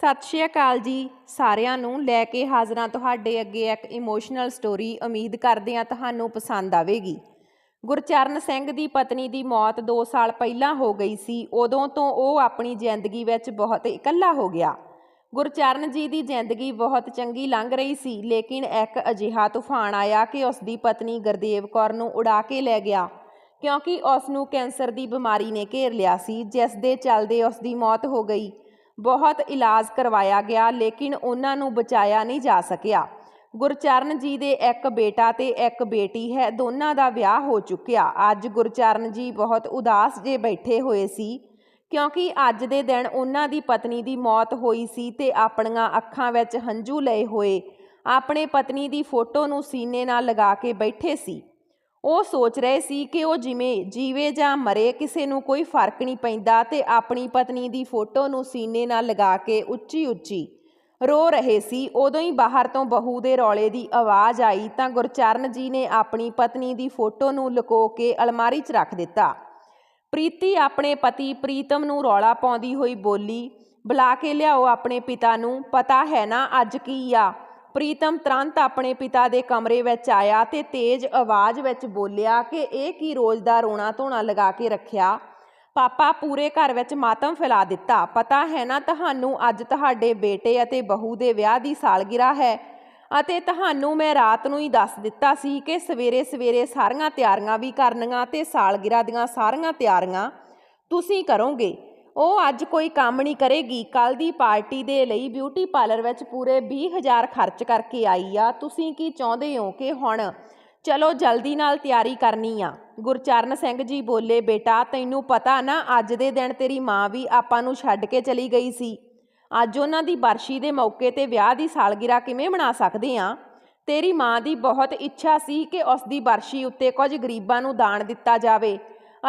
ਸਤਿ ਸ਼੍ਰੀ ਅਕਾਲ ਜੀ ਸਾਰਿਆਂ ਨੂੰ ਲੈ ਕੇ ਹਾਜ਼ਰਾਂ ਤੁਹਾਡੇ ਅੱਗੇ ਇੱਕ ਇਮੋਸ਼ਨਲ ਸਟੋਰੀ ਉਮੀਦ ਕਰਦੇ ਹਾਂ ਤੁਹਾਨੂੰ ਪਸੰਦ ਆਵੇਗੀ। ਗੁਰਚਰਨ ਸਿੰਘ ਦੀ ਪਤਨੀ ਦੀ ਮੌਤ 2 ਸਾਲ ਪਹਿਲਾਂ ਹੋ ਗਈ ਸੀ, ਉਦੋਂ ਤੋਂ ਉਹ ਆਪਣੀ ਜ਼ਿੰਦਗੀ ਵਿੱਚ ਬਹੁਤ ਇਕੱਲਾ ਹੋ ਗਿਆ। ਗੁਰਚਰਨ ਜੀ ਦੀ ਜ਼ਿੰਦਗੀ ਬਹੁਤ ਚੰਗੀ ਲੰਘ ਰਹੀ ਸੀ, ਲੇਕਿਨ ਇੱਕ ਅਜਿਹਾ ਤੂਫਾਨ ਆਇਆ ਕਿ ਉਸ ਦੀ ਪਤਨੀ ਗੁਰਦੇਵ ਕੌਰ ਨੂੰ ਉਡਾ ਕੇ ਲੈ ਗਿਆ, ਕਿਉਂਕਿ ਉਸ ਨੂੰ ਕੈਂਸਰ ਦੀ ਬਿਮਾਰੀ ਨੇ ਘੇਰ ਲਿਆ ਸੀ, ਜਿਸ ਦੇ ਚੱਲਦੇ ਉਸ ਦੀ ਮੌਤ ਹੋ ਗਈ। ਬਹੁਤ ਇਲਾਜ ਕਰਵਾਇਆ ਗਿਆ, ਲੇਕਿਨ ਉਹਨਾਂ ਨੂੰ ਬਚਾਇਆ ਨਹੀਂ ਜਾ ਸਕਿਆ। ਗੁਰਚਰਨ ਜੀ ਦੇ ਇੱਕ ਬੇਟਾ ਤੇ ਇੱਕ ਬੇਟੀ ਹੈ, ਦੋਨਾਂ ਦਾ ਵਿਆਹ ਹੋ ਚੁੱਕਿਆ। ਅੱਜ ਗੁਰਚਰਨ ਜੀ ਬਹੁਤ ਉਦਾਸ ਜੇ ਬੈਠੇ ਹੋਏ ਸੀ, ਕਿਉਂਕਿ ਅੱਜ ਦੇ ਦਿਨ ਉਹਨਾਂ ਦੀ ਪਤਨੀ ਦੀ ਮੌਤ ਹੋਈ ਸੀ ਤੇ ਆਪਣੀਆਂ ਅੱਖਾਂ ਵਿੱਚ ਹੰਝੂ ਲਏ ਹੋਏ। ਆਪਣੇ ਪਤਨੀ ਦੀ ਫੋਟੋ ਨੂੰ ਸੀਨੇ ਨਾਲ ਲਗਾ ਕੇ ਬੈਠੇ ਸੀ। ਉਹ ਸੋਚ ਰਹੇ ਸੀ ਕਿ ਉਹ ਜਿਵੇਂ ਜੀਵੇ ਜਾਂ ਮਰੇ, ਕਿਸੇ ਨੂੰ ਕੋਈ ਫ਼ਰਕ ਨਹੀਂ ਪੈਂਦਾ ਤੇ ਆਪਣੀ ਪਤਨੀ ਦੀ ਫੋਟੋ ਨੂੰ ਸੀਨੇ ਨਾਲ ਲਗਾ ਕੇ ਉੱਚੀ ਉੱਚੀ ਰੋ ਰਹੇ ਸੀ। ਉਦੋਂ ਹੀ ਬਾਹਰ ਤੋਂ ਬਹੂ ਦੇ ਰੌਲੇ ਦੀ ਆਵਾਜ਼ ਆਈ ਤਾਂ ਗੁਰਚਰਨ ਜੀ ਨੇ ਆਪਣੀ ਪਤਨੀ ਦੀ ਫੋਟੋ ਨੂੰ ਲੁਕੋ ਕੇ ਅਲਮਾਰੀ 'ਚ ਰੱਖ ਦਿੱਤਾ। ਪ੍ਰੀਤੀ ਆਪਣੇ ਪਤੀ ਪ੍ਰੀਤਮ ਨੂੰ ਰੌਲਾ ਪਾਉਂਦੀ ਹੋਈ ਬੋਲੀ, ਬੁਲਾ ਕੇ ਲਿਆਓ ਆਪਣੇ ਪਿਤਾ ਨੂੰ, ਪਤਾ ਹੈ ਨਾ ਅੱਜ ਕੀ ਆ। ਪ੍ਰੀਤਮ ਤੁਰੰਤ ਆਪਣੇ ਪਿਤਾ ਦੇ ਕਮਰੇ ਵਿੱਚ ਆਇਆ ਤੇ ਤੇਜ਼ ਆਵਾਜ਼ ਵਿੱਚ ਬੋਲਿਆ ਕਿ ਇਹ ਕੀ ਰੋਜ਼ ਦਾ ਰੋਣਾ ਧੋਣਾ ਲਗਾ ਕੇ ਰੱਖਿਆ? ਪਾਪਾ ਪੂਰੇ ਘਰ ਵਿੱਚ ਮਾਤਮ ਫੈਲਾ ਦਿੱਤਾ। ਪਤਾ ਹੈ ਨਾ ਤੁਹਾਨੂੰ ਅੱਜ ਤੁਹਾਡੇ ਬੇਟੇ ਅਤੇ ਬਹੂ ਦੇ ਵਿਆਹ ਦੀ ਸਾਲਗਿਰਾ ਹੈ ਅਤੇ ਤੁਹਾਨੂੰ ਮੈਂ ਰਾਤ ਨੂੰ ਹੀ ਦੱਸ ਦਿੱਤਾ ਸੀ ਕਿ ਸਵੇਰੇ ਸਵੇਰੇ ਸਾਰੀਆਂ ਤਿਆਰੀਆਂ ਵੀ ਕਰਨੀਆਂ ਤੇ ਸਾਲਗਿਰਾ ਦੀਆਂ ਸਾਰੀਆਂ ਤਿਆਰੀਆਂ ਤੁਸੀਂ ਕਰੋਗੇ। ਉਹ ਅੱਜ ਕੋਈ ਕੰਮ ਨਹੀਂ ਕਰੇਗੀ। ਕੱਲ ਦੀ ਪਾਰਟੀ ਦੇ ਲਈ ਬਿਊਟੀ ਪਾਰਲਰ ਵਿੱਚ ਪੂਰੇ 20000 ਖਰਚ ਕਰਕੇ ਆਈ ਆ। ਤੁਸੀਂ ਕੀ ਚਾਹੁੰਦੇ ਹੋ ਕਿ ਹੁਣ? ਚਲੋ, ਜਲਦੀ ਨਾਲ ਤਿਆਰੀ ਕਰਨੀ ਆ। ਗੁਰਚਰਨ ਸਿੰਘ ਜੀ ਬੋਲੇ, ਬੇਟਾ, ਤੈਨੂੰ ਪਤਾ ਨਾ, ਅੱਜ ਦੇ ਦਿਨ ਤੇਰੀ ਮਾਂ ਵੀ ਆਪਾਂ ਨੂੰ ਛੱਡ ਕੇ ਚਲੀ ਗਈ ਸੀ। ਅੱਜ ਉਹਨਾਂ ਦੀ ਬਰਸ਼ੀ ਦੇ ਮੌਕੇ ਤੇ ਵਿਆਹ ਦੀ ਸਾਲਗਿਰਾ ਕਿਵੇਂ ਮਨਾ ਸਕਦੇ ਆ? ਤੇਰੀ ਮਾਂ ਦੀ ਬਹੁਤ ਇੱਛਾ ਸੀ ਕਿ ਉਸ ਦੀ ਬਰਸ਼ੀ ਉੱਤੇ ਕੁਝ ਗਰੀਬਾਂ ਨੂੰ ਦਾਨ ਦਿੱਤਾ ਜਾਵੇ।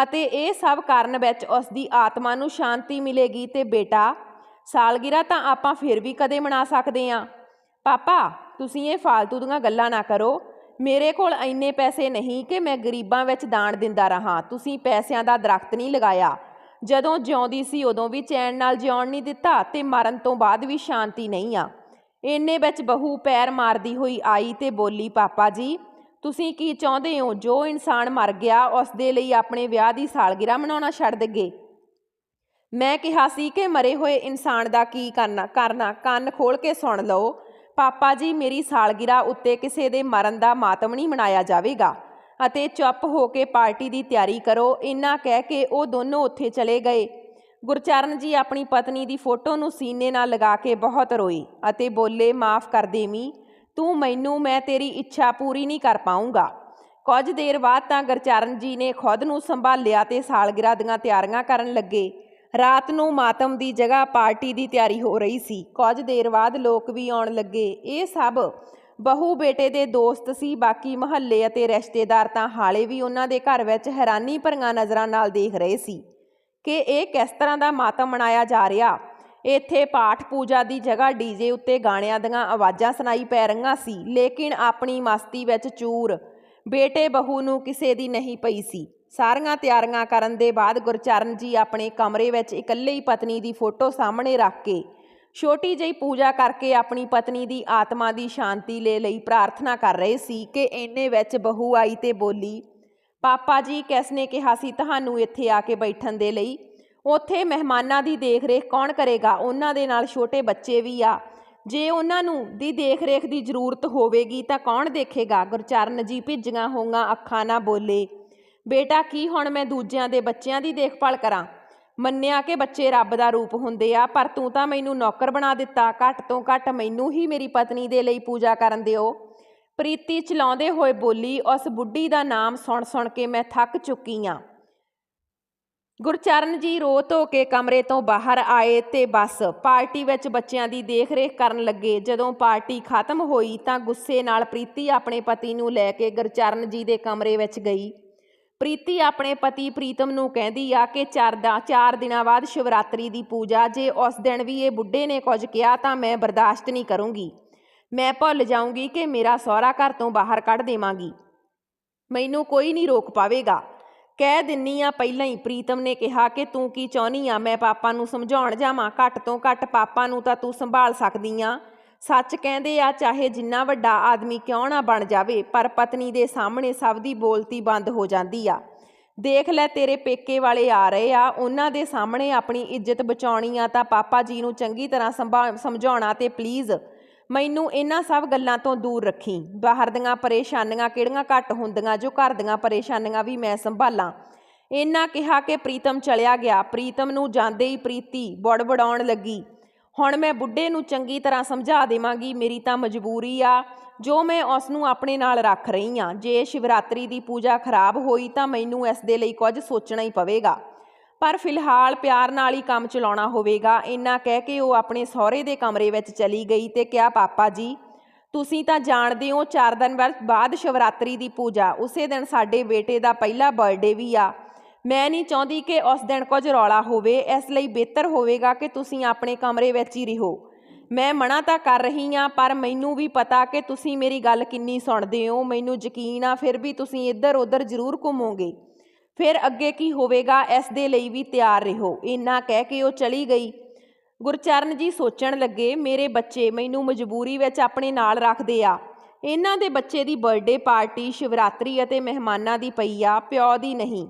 ਅਤੇ ਇਹ ਸਭ ਕਾਰਨ ਵਿੱਚ ਉਸ ਦੀ ਆਤਮਾ ਨੂੰ ਸ਼ਾਂਤੀ ਮਿਲੇਗੀ ਤੇ ਬੇਟਾ, ਸਾਲਗਿਰਾ ਤਾਂ ਆਪਾਂ ਫਿਰ ਵੀ ਕਦੇ ਮਨਾ ਸਕਦੇ ਆ। ਪਾਪਾ, ਤੁਸੀਂ ਇਹ ਫਾਲਤੂ ਦੀਆਂ ਗੱਲਾਂ ਨਾ ਕਰੋ। ਮੇਰੇ ਕੋਲ ਇੰਨੇ ਪੈਸੇ ਨਹੀਂ ਕਿ ਮੈਂ ਗਰੀਬਾਂ ਵਿੱਚ ਦਾਨ ਦਿੰਦਾ ਰਹਾ। ਤੁਸੀਂ ਪੈਸਿਆਂ ਦਾ ਦਰਖਤ ਨਹੀਂ ਲਗਾਇਆ। ਜਦੋਂ ਜਿਉਂਦੀ ਸੀ ਉਦੋਂ ਵੀ ਚੈਨ ਨਾਲ ਜਿਉਣ ਨਹੀਂ ਦਿੱਤਾ ਤੇ ਮਰਨ ਤੋਂ ਬਾਅਦ ਵੀ ਸ਼ਾਂਤੀ ਨਹੀਂ ਆ। ਇੰਨੇ ਵਿੱਚ ਬਹੂ ਪੈਰ ਮਾਰਦੀ ਹੋਈ ਆਈ ਤੇ ਬੋਲੀ, ਪਾਪਾ ਜੀ ਤੁਸੀਂ ਕੀ ਚਾਹੁੰਦੇ ਹੋ? ਜੋ ਇਨਸਾਨ ਮਰ ਗਿਆ ਉਸ ਦੇ ਲਈ ਆਪਣੇ ਵਿਆਹ ਦੀ ਸਾਲਗਿਰਾ ਮਨਾਉਣਾ ਛੱਡ ਦੇਗੇ। ਮੈਂ ਕਿਹਾ ਸੀ ਕਿ ਮਰੇ ਹੋਏ ਇਨਸਾਨ ਦਾ ਕੀ ਕਰਨਾ ਕਰਨਾ? ਕੰਨ ਖੋਲ ਕੇ ਸੁਣ ਲਓ। ਪਾਪਾ ਜੀ, ਮੇਰੀ ਸਾਲਗਿਰਾ ਉੱਤੇ ਕਿਸੇ ਦੇ ਮਰਨ ਦਾ ਮਾਤਮ ਨਹੀਂ ਮਨਾਇਆ ਜਾਵੇਗਾ। ਅਤੇ ਚੁੱਪ ਹੋ ਕੇ ਪਾਰਟੀ ਦੀ ਤਿਆਰੀ ਕਰੋ। ਇੰਨਾ ਕਹਿ ਕੇ ਉਹ ਦੋਨੋਂ ਉੱਥੇ ਚਲੇ ਗਏ। ਗੁਰਚਰਨ ਜੀ ਆਪਣੀ ਪਤਨੀ ਦੀ ਫੋਟੋ ਨੂੰ ਸੀਨੇ ਨਾਲ ਲਗਾ ਕੇ ਬਹੁਤ ਰੋਏ ਅਤੇ ਬੋਲੇ, ਮਾਫ ਕਰ ਦੇਵੀਂ। ਤੂੰ ਮੈਨੂੰ, ਮੈਂ ਤੇਰੀ ਇੱਛਾ ਪੂਰੀ ਨਹੀਂ ਕਰ ਪਾਉਂਗਾ ਕੁਝ ਦੇਰ ਬਾਅਦ ਤਾਂ ਗੁਰਚਰਨ ਜੀ ਨੇ ਖੁਦ ਨੂੰ ਸੰਭਾਲਿਆ ਤੇ ਸਾਲਗਿਰਾ ਦੀਆਂ ਤਿਆਰੀਆਂ ਕਰਨ ਲੱਗੇ। ਰਾਤ ਨੂੰ ਮਾਤਮ ਦੀ ਜਗ੍ਹਾ ਪਾਰਟੀ ਦੀ ਤਿਆਰੀ ਹੋ ਰਹੀ ਸੀ। ਕੁਝ ਦੇਰ ਬਾਅਦ ਲੋਕ ਵੀ ਆਉਣ ਲੱਗੇ। ਇਹ ਸਭ ਬਹੂ ਬੇਟੇ ਦੇ ਦੋਸਤ ਸੀ, ਬਾਕੀ ਮਹੱਲੇ ਅਤੇ ਰਿਸ਼ਤੇਦਾਰ ਤਾਂ ਹਾਲੇ ਵੀ ਉਹਨਾਂ ਦੇ ਘਰ ਵਿੱਚ ਹੈਰਾਨੀ ਭਰੀਆਂ ਨਜ਼ਰਾਂ ਨਾਲ ਦੇਖ ਰਹੇ ਸੀ ਕਿ ਇਹ ਕਿਸ ਤਰ੍ਹਾਂ ਦਾ ਮਾਤਮ ਮਨਾਇਆ ਜਾ ਰਿਹਾ। ਇੱਥੇ ਪਾਠ ਪੂਜਾ ਦੀ ਜਗ੍ਹਾ ਡੀਜੇ ਉੱਤੇ ਗਾਣਿਆਂ ਦੀਆਂ ਆਵਾਜ਼ਾਂ ਸੁਣਾਈ ਪੈ ਰਹੀਆਂ ਸੀ, ਲੇਕਿਨ ਆਪਣੀ ਮਸਤੀ ਵਿੱਚ ਚੂਰ। ਬੇਟੇ ਬਹੂ ਨੂੰ ਕਿਸੇ ਦੀ ਨਹੀਂ ਪਈ ਸੀ। ਸਾਰੀਆਂ ਤਿਆਰੀਆਂ ਕਰਨ ਦੇ ਬਾਅਦ ਗੁਰਚਰਨ ਜੀ ਆਪਣੇ ਕਮਰੇ ਵਿੱਚ ਇਕੱਲੇ ਹੀ ਪਤਨੀ ਦੀ ਫੋਟੋ ਸਾਹਮਣੇ ਰੱਖ ਕੇ ਛੋਟੀ ਜਿਹੀ ਪੂਜਾ ਕਰਕੇ ਆਪਣੀ ਪਤਨੀ ਦੀ ਆਤਮਾ ਦੀ ਸ਼ਾਂਤੀ ਲੈ ਲਈ ਪ੍ਰਾਰਥਨਾ ਕਰ ਰਹੇ ਸੀ ਕਿ ਇੰਨੇ ਵਿੱਚ ਬਹੂ ਆਈ ਤੇ ਬੋਲੀ, ਪਾਪਾ ਜੀ, ਕਿਸ ਨੇ ਕਿਹਾ ਸੀ ਤੁਹਾਨੂੰ ਇੱਥੇ ਆ ਕੇ ਬੈਠਣ ਦੇ ਲਈ? ਉੱਥੇ ਮਹਿਮਾਨਾਂ ਦੀ ਦੇਖਰੇਖ ਕੌਣ ਕਰੇਗਾ? ਉਹਨਾਂ ਦੇ ਨਾਲ ਛੋਟੇ ਬੱਚੇ ਵੀ ਆ। ਜੇ ਉਹਨਾਂ ਨੂੰ ਦੀ ਦੇਖਰੇਖ ਦੀ ਜ਼ਰੂਰਤ ਹੋਵੇਗੀ ਤਾਂ ਕੌਣ ਦੇਖੇਗਾ? ਗੁਰਚਰਨ ਜੀ ਭਿੱਜੀਆਂ ਹੋਈਆਂ ਅੱਖਾਂ ਨਾਲ ਬੋਲੇ, ਬੇਟਾ, ਕੀ ਹੁਣ ਮੈਂ ਦੂਜਿਆਂ ਦੇ ਬੱਚਿਆਂ ਦੀ ਦੇਖਭਾਲ ਕਰਾਂ? ਮੰਨਿਆ ਕਿ ਬੱਚੇ ਰੱਬ ਦਾ ਰੂਪ ਹੁੰਦੇ ਆ, ਪਰ ਤੂੰ ਤਾਂ ਮੈਨੂੰ ਨੌਕਰ ਬਣਾ ਦਿੱਤਾ। ਘੱਟ ਤੋਂ ਘੱਟ ਮੈਨੂੰ ਹੀ ਮੇਰੀ ਪਤਨੀ ਦੇ ਲਈ ਪੂਜਾ ਕਰਨ ਦਿਓ। ਪ੍ਰੀਤੀ ਚਲਾਉਂਦੇ ਹੋਏ ਬੋਲੀ, ਉਸ ਬੁੱਢੀ ਦਾ ਨਾਮ ਸੁਣ ਸੁਣ ਕੇ ਮੈਂ ਥੱਕ ਚੁੱਕੀ ਆ। ਗੁਰਚਰਨ ਜੀ ਰੋ ਧੋ ਕੇ ਕਮਰੇ ਤੋਂ ਬਾਹਰ ਆਏ ਤੇ ਬਸ ਪਾਰਟੀ ਵਿੱਚ ਬੱਚਿਆਂ ਦੀ ਦੇਖਰੇਖ ਕਰਨ ਲੱਗੇ। ਜਦੋਂ ਪਾਰਟੀ ਖਤਮ ਹੋਈ ਤਾਂ ਗੁੱਸੇ ਨਾਲ ਪ੍ਰੀਤੀ ਆਪਣੇ ਪਤੀ ਨੂੰ ਲੈ ਕੇ ਗੁਰਚਰਨ ਜੀ ਦੇ ਕਮਰੇ ਵਿੱਚ ਗਈ। ਪ੍ਰੀਤੀ ਆਪਣੇ ਪਤੀ ਪ੍ਰੀਤਮ ਨੂੰ ਕਹਿੰਦੀ ਆ ਕਿ ਚਾਰ ਦਾ ਚਾਰ ਦਿਨਾਂ ਬਾਅਦ ਸ਼ਿਵਰਾਤਰੀ ਦੀ ਪੂਜਾ, ਜੇ ਉਸ ਦਿਨ ਵੀ ਇਹ ਬੁੱਢੇ ਨੇ ਕੁਝ ਕਿਹਾ ਤਾਂ ਮੈਂ ਬਰਦਾਸ਼ਤ ਨਹੀਂ ਕਰੂੰਗੀ। ਮੈਂ ਭੁੱਲ ਜਾਊਂਗੀ ਕਿ ਮੇਰਾ ਸਹੁਰਾ ਘਰ ਤੋਂ ਬਾਹਰ ਕੱਢ ਦੇਵਾਂਗੀ। ਮੈਨੂੰ ਕੋਈ ਨਹੀਂ ਰੋਕ ਪਾਵੇਗਾ। ਕਹਿ ਦਿੰਨੀ ਆ ਪਹਿਲਾਂ ਹੀ, ਪ੍ਰੀਤਮ ਨੇ ਕਿਹਾ ਕਿ ਤੂੰ ਕੀ ਚਾਹੁੰਨੀ ਆ? ਮੈਂ ਪਾਪਾ ਨੂੰ ਸਮਝਾਉਣ ਜਾਵਾਂ। ਘੱਟ ਤੋਂ ਘੱਟ ਪਾਪਾ ਨੂੰ ਤਾਂ ਤੂੰ ਸੰਭਾਲ ਸਕਦੀ ਆ। ਸੱਚ ਕਹਿੰਦੇ ਆ, ਚਾਹੇ ਜਿੰਨਾ ਵੱਡਾ ਆਦਮੀ ਕਿਉਂ ਨਾ ਬਣ ਜਾਵੇ, ਪਰ ਪਤਨੀ ਦੇ ਸਾਹਮਣੇ ਸਭ ਦੀ ਬੋਲਤੀ ਬੰਦ ਹੋ ਜਾਂਦੀ ਆ। ਦੇਖ ਲੈ ਤੇਰੇ ਪੇਕੇ ਵਾਲੇ ਆ ਰਹੇ ਆ, ਉਹਨਾਂ ਦੇ ਸਾਹਮਣੇ ਆਪਣੀ ਇੱਜ਼ਤ ਬਚਾਉਣੀ ਆ ਤਾਂ ਪਾਪਾ ਜੀ ਨੂੰ ਚੰਗੀ ਤਰ੍ਹਾਂ ਸੰਭਾ- ਸਮਝਾਉਣਾ ਤੇ ਪਲੀਜ਼ ਮੈਨੂੰ ਇਹਨਾਂ ਸਭ ਗੱਲਾਂ ਤੋਂ ਦੂਰ ਰੱਖੀ। ਬਾਹਰ ਦੀਆਂ ਪਰੇਸ਼ਾਨੀਆਂ ਕਿਹੜੀਆਂ ਘੱਟ ਹੁੰਦੀਆਂ, ਜੋ ਘਰ ਦੀਆਂ ਪਰੇਸ਼ਾਨੀਆਂ ਵੀ ਮੈਂ ਸੰਭਾਲਾਂ। ਇਹਨਾਂ ਕਿਹਾ ਕਿ ਪ੍ਰੀਤਮ ਚਲਿਆ ਗਿਆ। ਪ੍ਰੀਤਮ ਨੂੰ ਜਾਂਦੇ ਹੀ ਪ੍ਰੀਤੀ ਬੜਬੜਾਉਣ ਲੱਗੀ। ਹੁਣ ਮੈਂ ਬੁੱਢੇ ਨੂੰ ਚੰਗੀ ਤਰ੍ਹਾਂ ਸਮਝਾ ਦੇਵਾਂਗੀ, ਮੇਰੀ ਤਾਂ ਮਜਬੂਰੀ ਆ। ਜੋ ਮੈਂ ਉਸ ਨੂੰ ਆਪਣੇ ਨਾਲ ਰੱਖ ਰਹੀ ਆ ਜੇ ਸ਼ਿਵਰਾਤਰੀ ਦੀ ਪੂਜਾ ਖਰਾਬ ਹੋਈ ਤਾਂ ਮੈਨੂੰ ਇਸ ਦੇ ਲਈ ਕੁਝ ਸੋਚਣਾ ਹੀ ਪਵੇਗਾ। ਪਰ ਫਿਲਹਾਲ ਪਿਆਰ ਨਾਲ ਹੀ ਕੰਮ ਚਲਾਉਣਾ ਹੋਵੇਗਾ। ਇੰਨਾ ਕਹਿ ਕੇ ਉਹ ਆਪਣੇ ਸਹੁਰੇ ਦੇ ਕਮਰੇ ਵਿੱਚ ਚਲੀ ਗਈ ਤੇ ਕਿਹਾ, ਪਾਪਾ ਜੀ, ਤੁਸੀਂ ਤਾਂ ਜਾਣਦੇ ਹੋ 4 ਦਿਨ ਬਾਅਦ ਬਾਅਦ ਸ਼ਿਵਰਾਤਰੀ ਦੀ ਪੂਜਾ, ਉਸੇ ਦਿਨ ਸਾਡੇ ਬੇਟੇ ਦਾ ਪਹਿਲਾ ਬਰਥਡੇ ਵੀ ਆ। ਮੈਂ ਨਹੀਂ ਚਾਹੁੰਦੀ ਕਿ ਉਸ ਦਿਨ ਕੁਝ ਰੌਲਾ ਹੋਵੇ, ਇਸ ਲਈ ਬਿਹਤਰ ਹੋਵੇਗਾ ਕਿ ਤੁਸੀਂ ਆਪਣੇ ਕਮਰੇ ਵਿੱਚ ਹੀ ਰਹੋ। ਮੈਂ ਮਨਾ ਤਾਂ ਕਰ ਰਹੀ ਹਾਂ, ਪਰ ਮੈਨੂੰ ਵੀ ਪਤਾ ਕਿ ਤੁਸੀਂ ਮੇਰੀ ਗੱਲ ਕਿੰਨੀ ਸੁਣਦੇ ਹੋ। ਮੈਨੂੰ ਯਕੀਨ ਆ, ਫਿਰ ਵੀ ਤੁਸੀਂ ਇੱਧਰ ਉੱਧਰ ਜ਼ਰੂਰ ਘੁੰਮੋਗੇ। ਫਿਰ ਅੱਗੇ ਕੀ ਹੋਵੇਗਾ? ਇਸ ਦੇ ਲਈ ਵੀ ਤਿਆਰ ਰਹੋ। ਇੰਨਾ ਕਹਿ ਕੇ ਉਹ ਚਲੀ ਗਈ। ਗੁਰਚਰਨ ਜੀ ਸੋਚਣ ਲੱਗੇ, ਮੇਰੇ ਬੱਚੇ, ਮੈਨੂੰ ਮਜਬੂਰੀ ਵਿੱਚ ਆਪਣੇ ਨਾਲ ਰੱਖਦੇ ਆ। ਇਹਨਾਂ ਦੇ ਬੱਚੇ ਦੀ ਬਰਥਡੇ ਪਾਰਟੀ ਸ਼ਿਵਰਾਤਰੀ ਅਤੇ ਮਹਿਮਾਨਾਂ ਦੀ ਪਈ ਆ, ਪਿਓ ਦੀ ਨਹੀਂ।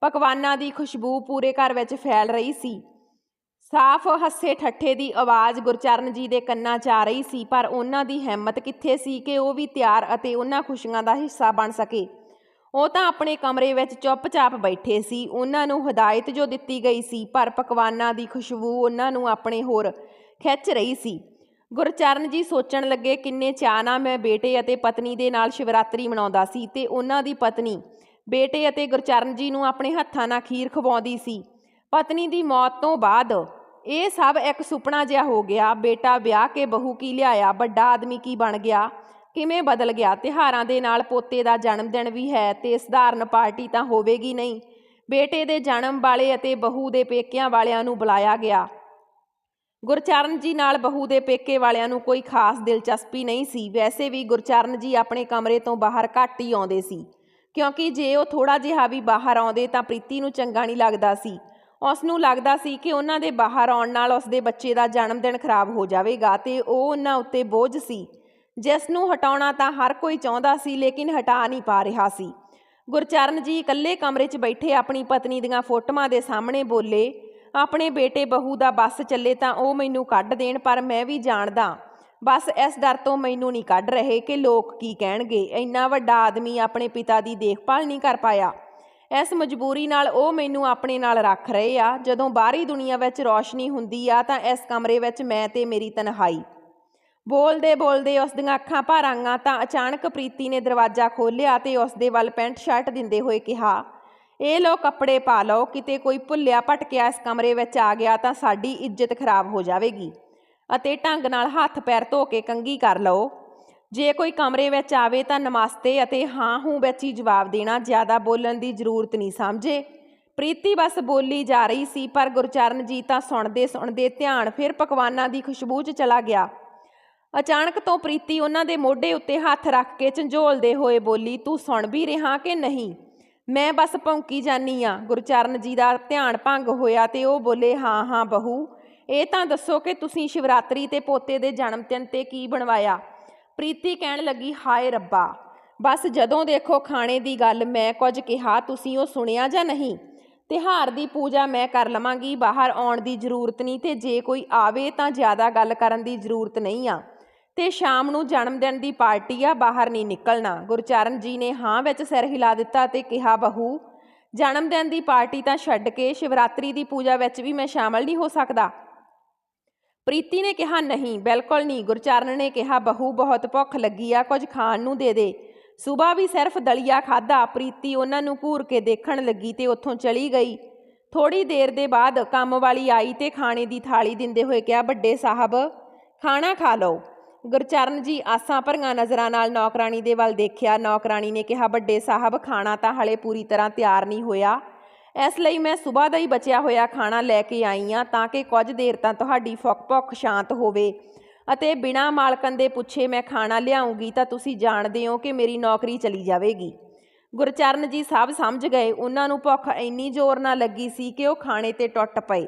ਪਕਵਾਨਾਂ ਦੀ ਖੁਸ਼ਬੂ ਪੂਰੇ ਘਰ ਵਿੱਚ ਫੈਲ ਰਹੀ ਸੀ। ਸਾਫ਼ ਹੱਸੇ ਠੱਠੇ ਦੀ ਆਵਾਜ਼ ਗੁਰਚਰਨ ਜੀ ਦੇ ਕੰਨਾਂ 'ਚ ਆ ਰਹੀ ਸੀ, ਪਰ ਉਹਨਾਂ ਦੀ ਹਿੰਮਤ ਕਿੱਥੇ ਸੀ ਕਿ ਉਹ ਵੀ ਤਿਆਰ ਅਤੇ ਉਹਨਾਂ ਖੁਸ਼ੀਆਂ ਦਾ ਹਿੱਸਾ ਬਣ ਸਕੇ? ਉਹ ਤਾਂ ਆਪਣੇ ਕਮਰੇ ਵਿੱਚ ਚੁੱਪਚਾਪ ਬੈਠੇ ਸੀ। ਉਹਨਾਂ ਨੂੰ ਹਦਾਇਤ ਜੋ ਦਿੱਤੀ ਗਈ ਸੀ, ਪਰ ਪਕਵਾਨਾਂ ਦੀ ਖੁਸ਼ਬੂ ਉਹਨਾਂ ਨੂੰ ਆਪਣੇ ਹੋਰ ਖਿੱਚ ਰਹੀ ਸੀ। ਗੁਰਚਰਨ ਜੀ ਸੋਚਣ ਲੱਗੇ, ਕਿੰਨੇ ਚਾਅ ਨਾਲ ਮੈਂ ਬੇਟੇ ਅਤੇ ਪਤਨੀ ਦੇ ਨਾਲ ਸ਼ਿਵਰਾਤਰੀ ਮਨਾਉਂਦਾ ਸੀ ਤੇ ਉਹਨਾਂ ਦੀ ਪਤਨੀ ਬੇਟੇ ਅਤੇ ਗੁਰਚਰਨ ਜੀ ਨੂੰ ਆਪਣੇ ਹੱਥਾਂ ਨਾਲ ਖੀਰ ਖਵਾਉਂਦੀ ਸੀ। ਪਤਨੀ ਦੀ ਮੌਤ ਤੋਂ ਬਾਅਦ ਇਹ ਸਭ ਇੱਕ ਸੁਪਨਾ ਜਿਹਾ ਹੋ ਗਿਆ। ਬੇਟਾ ਵਿਆਹ ਕੇ ਬਹੂ ਕੀ ਲਿਆਇਆ, ਵੱਡਾ ਆਦਮੀ ਕੀ ਬਣ ਗਿਆ। ਕਿਵੇਂ ਬਦਲ ਗਿਆ? ਤਿਹਾਰਾਂ ਦੇ ਨਾਲ ਪੋਤੇ ਦਾ ਜਨਮ ਦਿਨ ਵੀ ਹੈ ਤੇ ਸਧਾਰਨ ਪਾਰਟੀ ਤਾਂ ਹੋਵੇਗੀ ਨਹੀਂ। ਬੇਟੇ ਦੇ ਜਨਮ ਵਾਲੇ ਅਤੇ ਬਹੂ ਦੇ ਪੇਕਿਆਂ ਵਾਲਿਆਂ ਨੂੰ ਬੁਲਾਇਆ ਗਿਆ। ਗੁਰਚਰਨ ਜੀ ਨਾਲ ਬਹੂ ਦੇ ਪੇਕੇ ਵਾਲਿਆਂ ਨੂੰ ਕੋਈ ਖਾਸ ਦਿਲਚਸਪੀ ਨਹੀਂ ਸੀ। ਵੈਸੇ ਵੀ ਗੁਰਚਰਨ ਜੀ ਆਪਣੇ ਕਮਰੇ ਤੋਂ ਬਾਹਰ ਘੱਟ ਹੀ ਆਉਂਦੇ ਸੀ। ਕਿਉਂਕਿ ਜੇ ਉਹ ਥੋੜਾ ਜਿਹਾ ਵੀ ਬਾਹਰ ਆਉਂਦੇ ਤਾਂ ਪ੍ਰੀਤੀ ਨੂੰ ਚੰਗਾ ਨਹੀਂ ਲੱਗਦਾ ਸੀ। ਉਸ ਨੂੰ ਲੱਗਦਾ ਸੀ ਕਿ ਉਹਨਾਂ ਦੇ ਬਾਹਰ ਆਉਣ ਨਾਲ ਉਸ ਦੇ ਬੱਚੇ ਦਾ ਜਨਮ ਦਿਨ ਖਰਾਬ ਹੋ ਜਾਵੇਗਾ ਤੇ ਉਹ ਉਹਨਾਂ ਉੱਤੇ ਬੋਝ ਸੀ। ਜਿਸ ਨੂੰ ਹਟਾਉਣਾ ਤਾਂ ਹਰ ਕੋਈ ਚਾਹੁੰਦਾ ਸੀ, ਲੇਕਿਨ ਹਟਾ ਨਹੀਂ ਪਾ ਰਿਹਾ ਸੀ। ਗੁਰਚਰਨ ਜੀ ਇਕੱਲੇ ਕਮਰੇ 'ਚ ਬੈਠੇ ਆਪਣੀ ਪਤਨੀ ਦੀਆਂ ਫੋਟੋਆਂ ਦੇ ਸਾਹਮਣੇ ਬੋਲੇ, ਆਪਣੇ ਬੇਟੇ ਬਹੂ ਦਾ ਬੱਸ ਚੱਲੇ ਤਾਂ ਉਹ ਮੈਨੂੰ ਕੱਢ ਦੇਣ, ਪਰ ਮੈਂ ਵੀ ਜਾਣਦਾ। ਬਸ ਇਸ ਡਰ ਤੋਂ ਮੈਨੂੰ ਨਹੀਂ ਕੱਢ ਰਹੇ ਕਿ ਲੋਕ ਕੀ ਕਹਿਣਗੇ। ਇੰਨਾ ਵੱਡਾ ਆਦਮੀ ਆਪਣੇ ਪਿਤਾ ਦੀ ਦੇਖਭਾਲ ਨਹੀਂ ਕਰ ਪਾਇਆ। ਇਸ ਮਜਬੂਰੀ ਨਾਲ ਉਹ ਮੈਨੂੰ ਆਪਣੇ ਨਾਲ ਰੱਖ ਰਹੇ ਆ। ਜਦੋਂ ਬਾਹਰੀ ਦੁਨੀਆ ਵਿੱਚ ਰੌਸ਼ਨੀ ਹੁੰਦੀ ਆ, ਤਾਂ ਇਸ ਕਮਰੇ ਵਿੱਚ ਮੈਂ ਤੇ ਮੇਰੀ ਤਨਹਾਈ ਬੋਲਦੇ ਬੋਲਦੇ ਉਸ ਦੀਆਂ ਅੱਖਾਂ ਭਰ ਆਈਆਂ ਤਾਂ ਅਚਾਨਕ ਪ੍ਰੀਤੀ ਨੇ ਦਰਵਾਜ਼ਾ ਖੋਲ੍ਹਿਆ ਤੇ ਉਸ ਦੇ ਵੱਲ ਪੈਂਟ ਸ਼ਰਟ ਦਿੰਦੇ ਹੋਏ ਕਿਹਾ, ਇਹ ਲੋ ਕੱਪੜੇ ਪਾ ਲਓ, ਕਿਤੇ ਕੋਈ ਭੁੱਲਿਆ ਭਟਕਿਆ ਇਸ ਕਮਰੇ ਵਿੱਚ ਆ ਗਿਆ ਤਾਂ ਸਾਡੀ ਇੱਜ਼ਤ ਖਰਾਬ ਹੋ ਜਾਵੇਗੀ ਅਤੇ ਢੰਗ ਨਾਲ ਹੱਥ ਪੈਰ ਧੋ ਕੇ ਕੰਗੀ ਕਰ ਲਓ। ਜੇ ਕੋਈ ਕਮਰੇ ਵਿੱਚ ਆਵੇ ਤਾਂ ਨਮਸਤੇ ਅਤੇ ਹਾਂ ਹੂੰ ਵਿੱਚ ਹੀ ਜਵਾਬ ਦੇਣਾ, ਜ਼ਿਆਦਾ ਬੋਲਣ ਦੀ ਜ਼ਰੂਰਤ ਨਹੀਂ ਸਮਝੇ। ਪ੍ਰੀਤੀ ਬਸ ਬੋਲੀ ਜਾ ਰਹੀ ਸੀ, ਪਰ ਗੁਰਚਰਨ ਜੀ ਤਾਂ ਸੁਣਦੇ ਸੁਣਦੇ ਧਿਆਨ ਫਿਰ ਪਕਵਾਨਾਂ ਦੀ ਖੁਸ਼ਬੂ 'ਚ ਚਲਾ ਗਿਆ। ਅਚਾਨਕ ਤੋਂ ਪ੍ਰੀਤੀ ਉਹਨਾਂ ਦੇ ਮੋਢੇ ਉੱਤੇ ਹੱਥ ਰੱਖ ਕੇ ਝੰਜੋਲਦੇ ਹੋਏ ਬੋਲੀ, ਤੂੰ ਸੁਣ ਵੀ ਰਿਹਾ ਕਿ ਨਹੀਂ? ਮੈਂ ਬਸ ਭੌਂਕੀ ਜਾਨੀ ਆ ਗੁਰਚਰਨ ਜੀ ਦਾ ਧਿਆਨ ਭੰਗ ਹੋਇਆ ਤੇ ਉਹ ਬੋਲੇ, ਹਾਂ ਹਾਂ, ਬਹੂ, ਇਹ ਤਾਂ ਦੱਸੋ ਕਿ ਤੁਸੀਂ ਸ਼ਿਵਰਾਤਰੀ ਤੇ ਪੋਤੇ ਦੇ ਜਨਮ ਦਿਨ ਤੇ ਕੀ ਬਣਵਾਇਆ? ਪ੍ਰੀਤੀ ਕਹਿਣ ਲੱਗੀ, ਹਾਏ ਰੱਬਾ, ਬਸ ਜਦੋਂ ਦੇਖੋ ਖਾਣੇ ਦੀ ਗੱਲ ਮੈਂ ਕੁਝ ਕਿਹਾ, ਤੁਸੀਂ ਉਹ ਸੁਣਿਆ ਜਾਂ ਨਹੀਂ? ਤਿਹਾਰ ਦੀ ਪੂਜਾ ਮੈਂ ਕਰ ਲਵਾਂਗੀ, ਬਾਹਰ ਆਉਣ ਦੀ ਜ਼ਰੂਰਤ ਨਹੀਂ ਤੇ ਜੇ ਕੋਈ ਆਵੇ ਤਾਂ ਜ਼ਿਆਦਾ ਗੱਲ ਕਰਨ ਦੀ ਜ਼ਰੂਰਤ ਨਹੀਂ ਆ। ਤੇ ਸ਼ਾਮ ਨੂੰ ਜਨਮ ਦਿਨ ਦੀ ਪਾਰਟੀ ਆ, ਬਾਹਰ ਨਹੀਂ ਨਿਕਲਣਾ। ਗੁਰਚਰਨ ਜੀ ਨੇ ਹਾਂ ਵਿੱਚ ਸਿਰ ਹਿਲਾ ਦਿੱਤਾ ਤੇ ਕਿਹਾ, ਬਹੂ, ਜਨਮ ਦਿਨ ਦੀ ਪਾਰਟੀ ਤਾਂ ਛੱਡ ਕੇ ਸ਼ਿਵਰਾਤਰੀ ਦੀ ਪੂਜਾ ਵਿੱਚ ਵੀ ਮੈਂ ਸ਼ਾਮਲ ਨਹੀਂ ਹੋ ਸਕਦਾ। ਪ੍ਰੀਤੀ ਨੇ ਕਿਹਾ, ਨਹੀਂ, ਬਿਲਕੁਲ ਨਹੀਂ। ਗੁਰਚਰਨ ਨੇ ਕਿਹਾ, ਬਹੂ, ਬਹੁਤ ਭੁੱਖ ਲੱਗੀ ਆ, ਕੁਝ ਖਾਣ ਨੂੰ ਦੇ ਦੇ। ਸਵੇਰ ਵੀ ਸਿਰਫ ਦਲੀਆ ਖਾਦਾ ਪ੍ਰੀਤੀ ਉਹਨਾਂ ਨੂੰ ਘੂਰ ਕੇ ਦੇਖਣ ਲੱਗੀ ਤੇ ਉੱਥੋਂ ਚਲੀ ਗਈ। ਥੋੜੀ ਦੇਰ ਦੇ ਬਾਅਦ ਕੰਮ ਵਾਲੀ ਆਈ ਤੇ ਖਾਣੇ ਦੀ ਥਾਲੀ ਦਿੰਦੇ ਹੋਏ ਕਿਹਾ, ਵੱਡੇ ਸਾਹਿਬ, ਖਾਣਾ ਖਾ ਲਓ। ਗੁਰਚਰਨ ਜੀ, ਆਸਾਂ ਭਰੀਆਂ ਨਜ਼ਰਾਂ ਨਾਲ ਨੌਕਰਾਨੀ ਦੇ ਵੱਲ ਦੇਖਿਆ। ਨੌਕਰਾਨੀ ਨੇ ਕਿਹਾ, ਵੱਡੇ ਸਾਹਿਬ, ਖਾਣਾ ਤਾਂ ਹਲੇ ਪੂਰੀ ਤਰ੍ਹਾਂ ਤਿਆਰ ਨਹੀਂ ਹੋਇਆ। ਇਸ ਲਈ ਮੈਂ ਸਵੇਰ ਦਾ ਹੀ ਬਚਿਆ ਹੋਇਆ ਖਾਣਾ ਲੈ ਕੇ ਆਈ ਹਾਂ, ਤਾਂ ਕਿ ਕੁਝ ਦੇਰ ਤਾਂ ਤੁਹਾਡੀ ਫੁੱਕ ਭੁੱਖ ਸ਼ਾਂਤ ਹੋਵੇ। ਅਤੇ ਬਿਨਾਂ ਮਾਲਕਨ ਦੇ ਪੁੱਛੇ ਮੈਂ ਖਾਣਾ ਲਿਆਉਂਗੀ, ਤਾਂ ਤੁਸੀਂ ਜਾਣਦੇ ਹੋ ਕਿ ਮੇਰੀ ਨੌਕਰੀ ਚਲੀ ਜਾਵੇਗੀ। ਗੁਰਚਰਨ ਜੀ ਸਭ ਸਮਝ ਗਏ। ਉਹਨਾਂ ਨੂੰ ਭੁੱਖ ਇੰਨੀ ਜ਼ੋਰ ਨਾਲ ਲੱਗੀ ਸੀ ਕਿ ਉਹ ਖਾਣੇ ਤੇ ਟੁੱਟ ਪਏ।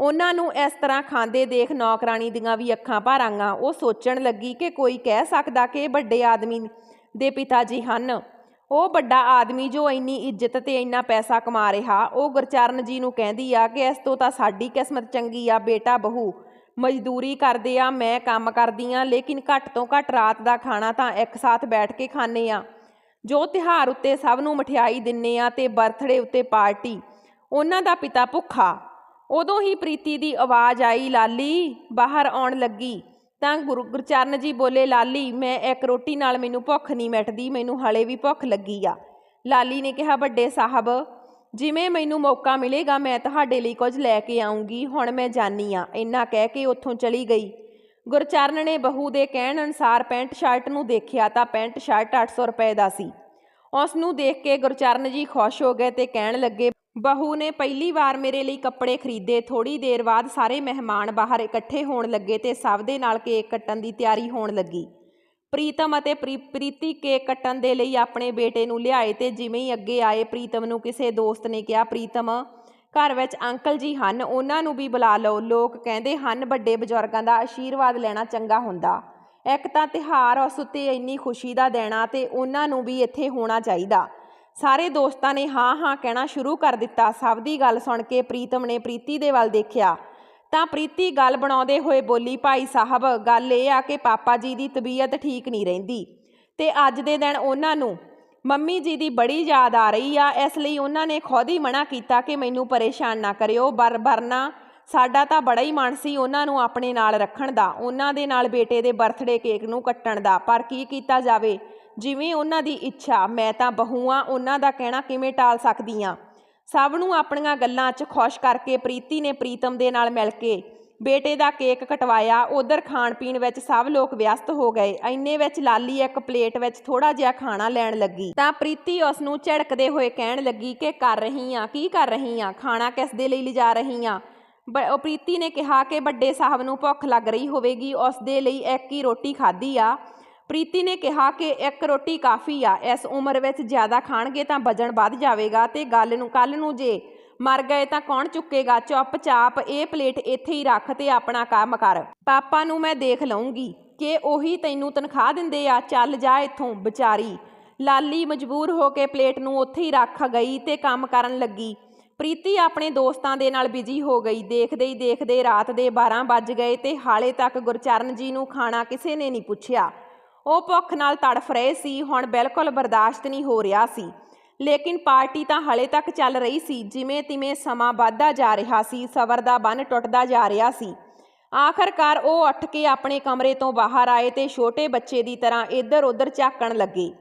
ਉਹਨਾਂ ਨੂੰ ਇਸ ਤਰ੍ਹਾਂ ਖਾਂਦੇ ਦੇਖ ਨੌਕਰਾਣੀ ਦੀਆਂ ਵੀ ਅੱਖਾਂ ਭਰ ਆਈਆਂ। ਉਹ ਸੋਚਣ ਲੱਗੀ ਕਿ ਕੋਈ ਕਹਿ ਸਕਦਾ ਕਿ ਵੱਡੇ ਆਦਮੀ ਦੇ ਪਿਤਾ ਜੀ ਹਨ। ਉਹ ਵੱਡਾ ਆਦਮੀ ਜੋ ਇੰਨੀ ਇੱਜ਼ਤ ਤੇ ਇੰਨਾ ਪੈਸਾ ਕਮਾ ਰਿਹਾ, ਉਹ ਗੁਰਚਰਨ ਜੀ ਨੂੰ ਕਹਿੰਦੀ ਆ ਕਿ ਇਸ ਤੋਂ ਤਾਂ ਸਾਡੀ ਕਿਸਮਤ ਚੰਗੀ ਆ, ਬੇਟਾ ਬਹੂ, ਮਜ਼ਦੂਰੀ ਕਰਦੇ ਆ, ਮੈਂ ਕੰਮ ਕਰਦੀ ਆ, ਲੇਕਿਨ ਘੱਟ ਤੋਂ ਘੱਟ ਰਾਤ ਦਾ ਖਾਣਾ ਤਾਂ ਇੱਕ ਸਾਥ ਬੈਠ ਕੇ ਖਾਂਦੇ ਆ। ਜੋ ਤਿਹਾਰ ਉੱਤੇ ਸਭ ਨੂੰ ਮਠਿਆਈ ਦਿੰਨੇ ਆ ਤੇ ਬਰਥਡੇ ਉੱਤੇ ਪਾਰਟੀ, ਉਹਨਾਂ ਦਾ ਪਿਤਾ ਭੁੱਖਾ। ਉਦੋਂ ਹੀ ਪ੍ਰੀਤੀ ਦੀ ਆਵਾਜ਼ ਆਈ, ਲਾਲੀ, ਬਾਹਰ ਆਉਣ ਲੱਗੀ। ਤਾਂ ਗੁਰੂ ਗੁਰਚਰਨ ਜੀ ਬੋਲੇ, ਲਾਲੀ, ਮੈਂ ਇੱਕ ਰੋਟੀ ਨਾਲ ਮੈਨੂੰ ਭੁੱਖ ਨਹੀਂ ਮਿਟਦੀ, ਮੈਨੂੰ ਹਲੇ ਵੀ ਭੁੱਖ ਲੱਗੀ ਆ। ਲਾਲੀ ਨੇ ਕਿਹਾ, ਵੱਡੇ ਸਾਹਿਬ, ਜਿਵੇਂ ਮੈਨੂੰ ਮੌਕਾ ਮਿਲੇਗਾ, ਮੈਂ ਤੁਹਾਡੇ ਲਈ ਕੁਝ ਲੈ ਕੇ ਆਉਂਗੀ ਹੁਣ ਮੈਂ ਜਾਨੀ ਆ। ਇੰਨਾ ਕਹਿ ਕੇ ਉੱਥੋਂ ਚਲੀ ਗਈ। ਗੁਰਚਰਨ ਨੇ ਬਹੂ ਦੇ ਕਹਿਣ ਅਨੁਸਾਰ ਪੈਂਟ ਸ਼ਰਟ ਨੂੰ ਦੇਖਿਆ ਤਾਂ ਪੈਂਟ ਸ਼ਰਟ 800 ਰੁਪਏ ਦਾ ਸੀ। ਉਸ ਨੂੰ ਦੇਖ ਕੇ ਗੁਰਚਰਨ ਜੀ ਖੁਸ਼ ਹੋ ਗਏ ਤੇ ਕਹਿਣ ਲੱਗੇ ਬਹੂ ਨੇ ਪਹਿਲੀ ਵਾਰ ਮੇਰੇ ਲਈ ਕੱਪੜੇ ਖਰੀਦੇ। ਥੋੜੀ ਦੇਰ ਬਾਅਦ ਸਾਰੇ ਮਹਿਮਾਨ ਬਾਹਰ ਇਕੱਠੇ ਹੋਣ ਲੱਗੇ ਤੇ ਸਭ ਦੇ ਨਾਲ ਕੇਕ ਕੱਟਣ ਦੀ ਤਿਆਰੀ ਹੋਣ ਲੱਗੀ। ਪ੍ਰੀਤਮ ਅਤੇ ਪ੍ਰੀ- ਪ੍ਰੀਤੀ ਕੇਕ ਕੱਟਣ ਦੇ ਲਈ ਆਪਣੇ ਬੇਟੇ ਨੂੰ ਲਿਆਏ ਤੇ ਜਿਵੇਂ ਹੀ ਅੱਗੇ ਆਏ, ਪ੍ਰੀਤਮ ਨੂੰ ਕਿਸੇ ਦੋਸਤ ਨੇ ਕਿਹਾ, ਪ੍ਰੀਤਮ, ਘਰ ਵਿੱਚ ਅੰਕਲ ਜੀ ਹਨ, ਉਹਨਾਂ ਨੂੰ ਵੀ ਬੁਲਾ ਲਓ। ਲੋਕ ਕਹਿੰਦੇ ਹਨ, ਵੱਡੇ ਬਜ਼ੁਰਗਾਂ ਦਾ ਆਸ਼ੀਰਵਾਦ ਲੈਣਾ ਚੰਗਾ ਹੁੰਦਾ। ਇੱਕ ਤਾਂ ਤਿਹਾਰ ਉਸ ਉੱਤੇ ਇੰਨੀ ਖੁਸ਼ੀ ਦਾ ਦੇਣਾ ਤੇ ਉਹਨਾਂ ਨੂੰ ਵੀ ਇੱਥੇ ਹੋਣਾ ਚਾਹੀਦਾ। ਸਾਰੇ ਦੋਸਤਾਂ ਨੇ ਹਾਂ ਹਾਂ ਕਹਿਣਾ ਸ਼ੁਰੂ ਕਰ ਦਿੱਤਾ। ਸਭ ਦੀ ਗੱਲ ਸੁਣ ਕੇ ਪ੍ਰੀਤਮ ਨੇ ਪ੍ਰੀਤੀ ਦੇ ਵੱਲ ਦੇਖਿਆ। ਤਾਂ ਪ੍ਰੀਤੀ ਗੱਲ ਬਣਾਉਂਦੇ ਹੋਏ ਬੋਲੀ, ਭਾਈ ਸਾਹਿਬ, ਗੱਲ ਇਹ ਆ ਕਿ ਪਾਪਾ ਜੀ ਦੀ ਤਬੀਅਤ ਠੀਕ ਨਹੀਂ ਰਹਿੰਦੀ। ਤੇ ਅੱਜ ਦੇ ਦਿਨ ਉਹਨਾਂ ਨੂੰ ਮੰਮੀ ਜੀ ਦੀ ਬੜੀ ਯਾਦ ਆ ਰਹੀ ਆ। ਇਸ ਲਈ ਉਹਨਾਂ ਨੇ ਖੁਦ ਹੀ ਮਨਾ ਕੀਤਾ ਕਿ ਮੈਨੂੰ ਪਰੇਸ਼ਾਨ ਨਾ ਕਰਿਓ। ਬਰ ਬਰਨਾ ਸਾਡਾ ਤਾਂ ਬੜਾ ਹੀ ਮਨ ਸੀ ਉਹਨਾਂ ਨੂੰ ਆਪਣੇ ਨਾਲ ਰੱਖਣ ਦਾ। ਉਹਨਾਂ ਦੇ ਨਾਲ ਬੇਟੇ ਦੇ ਬਰਥਡੇ ਕੇਕ ਨੂੰ ਕੱਟਣ ਦਾ। ਪਰ ਕੀ ਕੀਤਾ ਜਾਵੇ? ਜਿਵੇਂ ਉਹਨਾਂ ਦੀ ਇੱਛਾ, ਮੈਂ ਤਾਂ ਬਹੂ ਆ ਉਹਨਾਂ ਦਾ ਕਹਿਣਾ ਕਿਵੇਂ ਟਾਲ ਸਕਦੀ ਆ ਸਭ ਨੂੰ ਆਪਣੀਆਂ ਗੱਲਾਂ 'ਚ ਖੁਸ਼ ਕਰਕੇ ਪ੍ਰੀਤੀ ਨੇ ਪ੍ਰੀਤਮ ਦੇ ਨਾਲ ਮਿਲ ਕੇ ਬੇਟੇ ਦਾ ਕੇਕ ਕਟਵਾਇਆ। ਉਧਰ ਖਾਣ ਪੀਣ ਵਿੱਚ ਸਭ ਲੋਕ ਵਿਅਸਤ ਹੋ ਗਏ। ਐਨੇ ਵਿੱਚ ਲਾਲੀ ਇੱਕ ਪਲੇਟ ਵਿੱਚ ਥੋੜਾ ਜਿਹਾ ਖਾਣਾ ਲੈਣ ਲੱਗੀ। ਤਾਂ ਪ੍ਰੀਤੀ ਉਸ ਨੂੰ ਝੜਕਦੇ ਹੋਏ ਕਹਿਣ ਲੱਗੀ ਕਿ ਕਰ ਰਹੀ ਆ ਕੀ ਕਰ ਰਹੀ ਆ ਖਾਣਾ ਕਿਸ ਦੇ ਲਈ ਲਿਜਾ ਰਹੀ ਆ ਬ- ਪ੍ਰੀਤੀ ਨੇ ਕਿਹਾ ਕਿ ਵੱਡੇ ਸਾਹਿਬ ਨੂੰ ਭੁੱਖ ਲੱਗ ਰਹੀ ਹੋਵੇਗੀ, ਉਸ ਦੇ ਲਈ ਇੱਕ ਹੀ ਰੋਟੀ ਖਾਧੀ ਆ। ਪ੍ਰੀਤੀ ਨੇ ਕਿਹਾ ਕਿ ਇੱਕ ਰੋਟੀ ਕਾਫੀ ਆ, ਇਸ ਉਮਰ ਵਿੱਚ ਜ਼ਿਆਦਾ ਖਾਣਗੇ ਤਾਂ ਵਜਨ ਵੱਧ ਜਾਵੇਗਾ ਤੇ ਗੱਲ ਨੂੰ ਕੱਲ ਨੂੰ ਜੇ ਮਰ ਗਏ ਤਾਂ ਕੌਣ ਚੁੱਕੇਗਾ? ਚੁੱਪਚਾਪ ਇਹ ਪਲੇਟ ਇੱਥੇ ਹੀ ਰੱਖ ਤੇ ਆਪਣਾ ਕੰਮ ਕਰ। ਪਾਪਾ ਨੂੰ ਮੈਂ ਦੇਖ ਲਵਾਂਗੀ ਕਿ ਉਹੀ ਤੈਨੂੰ ਤਨਖਾਹ ਦਿੰਦੇ ਆ। ਚੱਲ ਜਾ ਇੱਥੋਂ, ਵਿਚਾਰੀ। ਲਾਲੀ ਮਜਬੂਰ ਹੋ ਕੇ ਪਲੇਟ ਨੂੰ ਉੱਥੇ ਹੀ ਰੱਖ ਗਈ ਤੇ ਕੰਮ ਕਰਨ ਲੱਗੀ। ਪ੍ਰੀਤੀ ਆਪਣੇ ਦੋਸਤਾਂ ਦੇ ਨਾਲ ਬਿਜ਼ੀ ਹੋ ਗਈ। ਦੇਖਦੇ ਹੀ ਦੇਖਦੇ ਰਾਤ ਦੇ 12 ਵੱਜ ਗਏ ਤੇ ਹਾਲੇ ਤੱਕ ਗੁਰਚਰਨ ਜੀ ਨੂੰ ਖਾਣਾ ਕਿਸੇ ਨੇ ਨਹੀਂ ਪੁੱਛਿਆ। ਉਹ ਭੁੱਖ ਨਾਲ ਤੜਫ ਰਹੇ ਸੀ, ਹੁਣ ਬਿਲਕੁਲ ਬਰਦਾਸ਼ਤ ਨਹੀਂ ਹੋ ਰਿਹਾ ਸੀ। ਲੇਕਿਨ ਪਾਰਟੀ ਤਾਂ ਹਲੇ ਤੱਕ ਚੱਲ ਰਹੀ ਸੀ, ਜਿਵੇਂ ਤਿਵੇਂ ਸਮਾਂ ਵੱਧਦਾ ਜਾ ਰਿਹਾ ਸੀ, ਸਬਰ ਦਾ ਬੰਨ ਟੁੱਟਦਾ ਜਾ ਰਿਹਾ ਸੀ। ਆਖਰਕਾਰ ਉਹ ਉੱਠ ਕੇ ਆਪਣੇ ਕਮਰੇ ਤੋਂ ਬਾਹਰ ਆਏ ਤੇ ਛੋਟੇ ਬੱਚੇ ਦੀ ਤਰ੍ਹਾਂ ਇੱਧਰ-ਉੱਧਰ ਝਾਕਣ ਲੱਗੇ।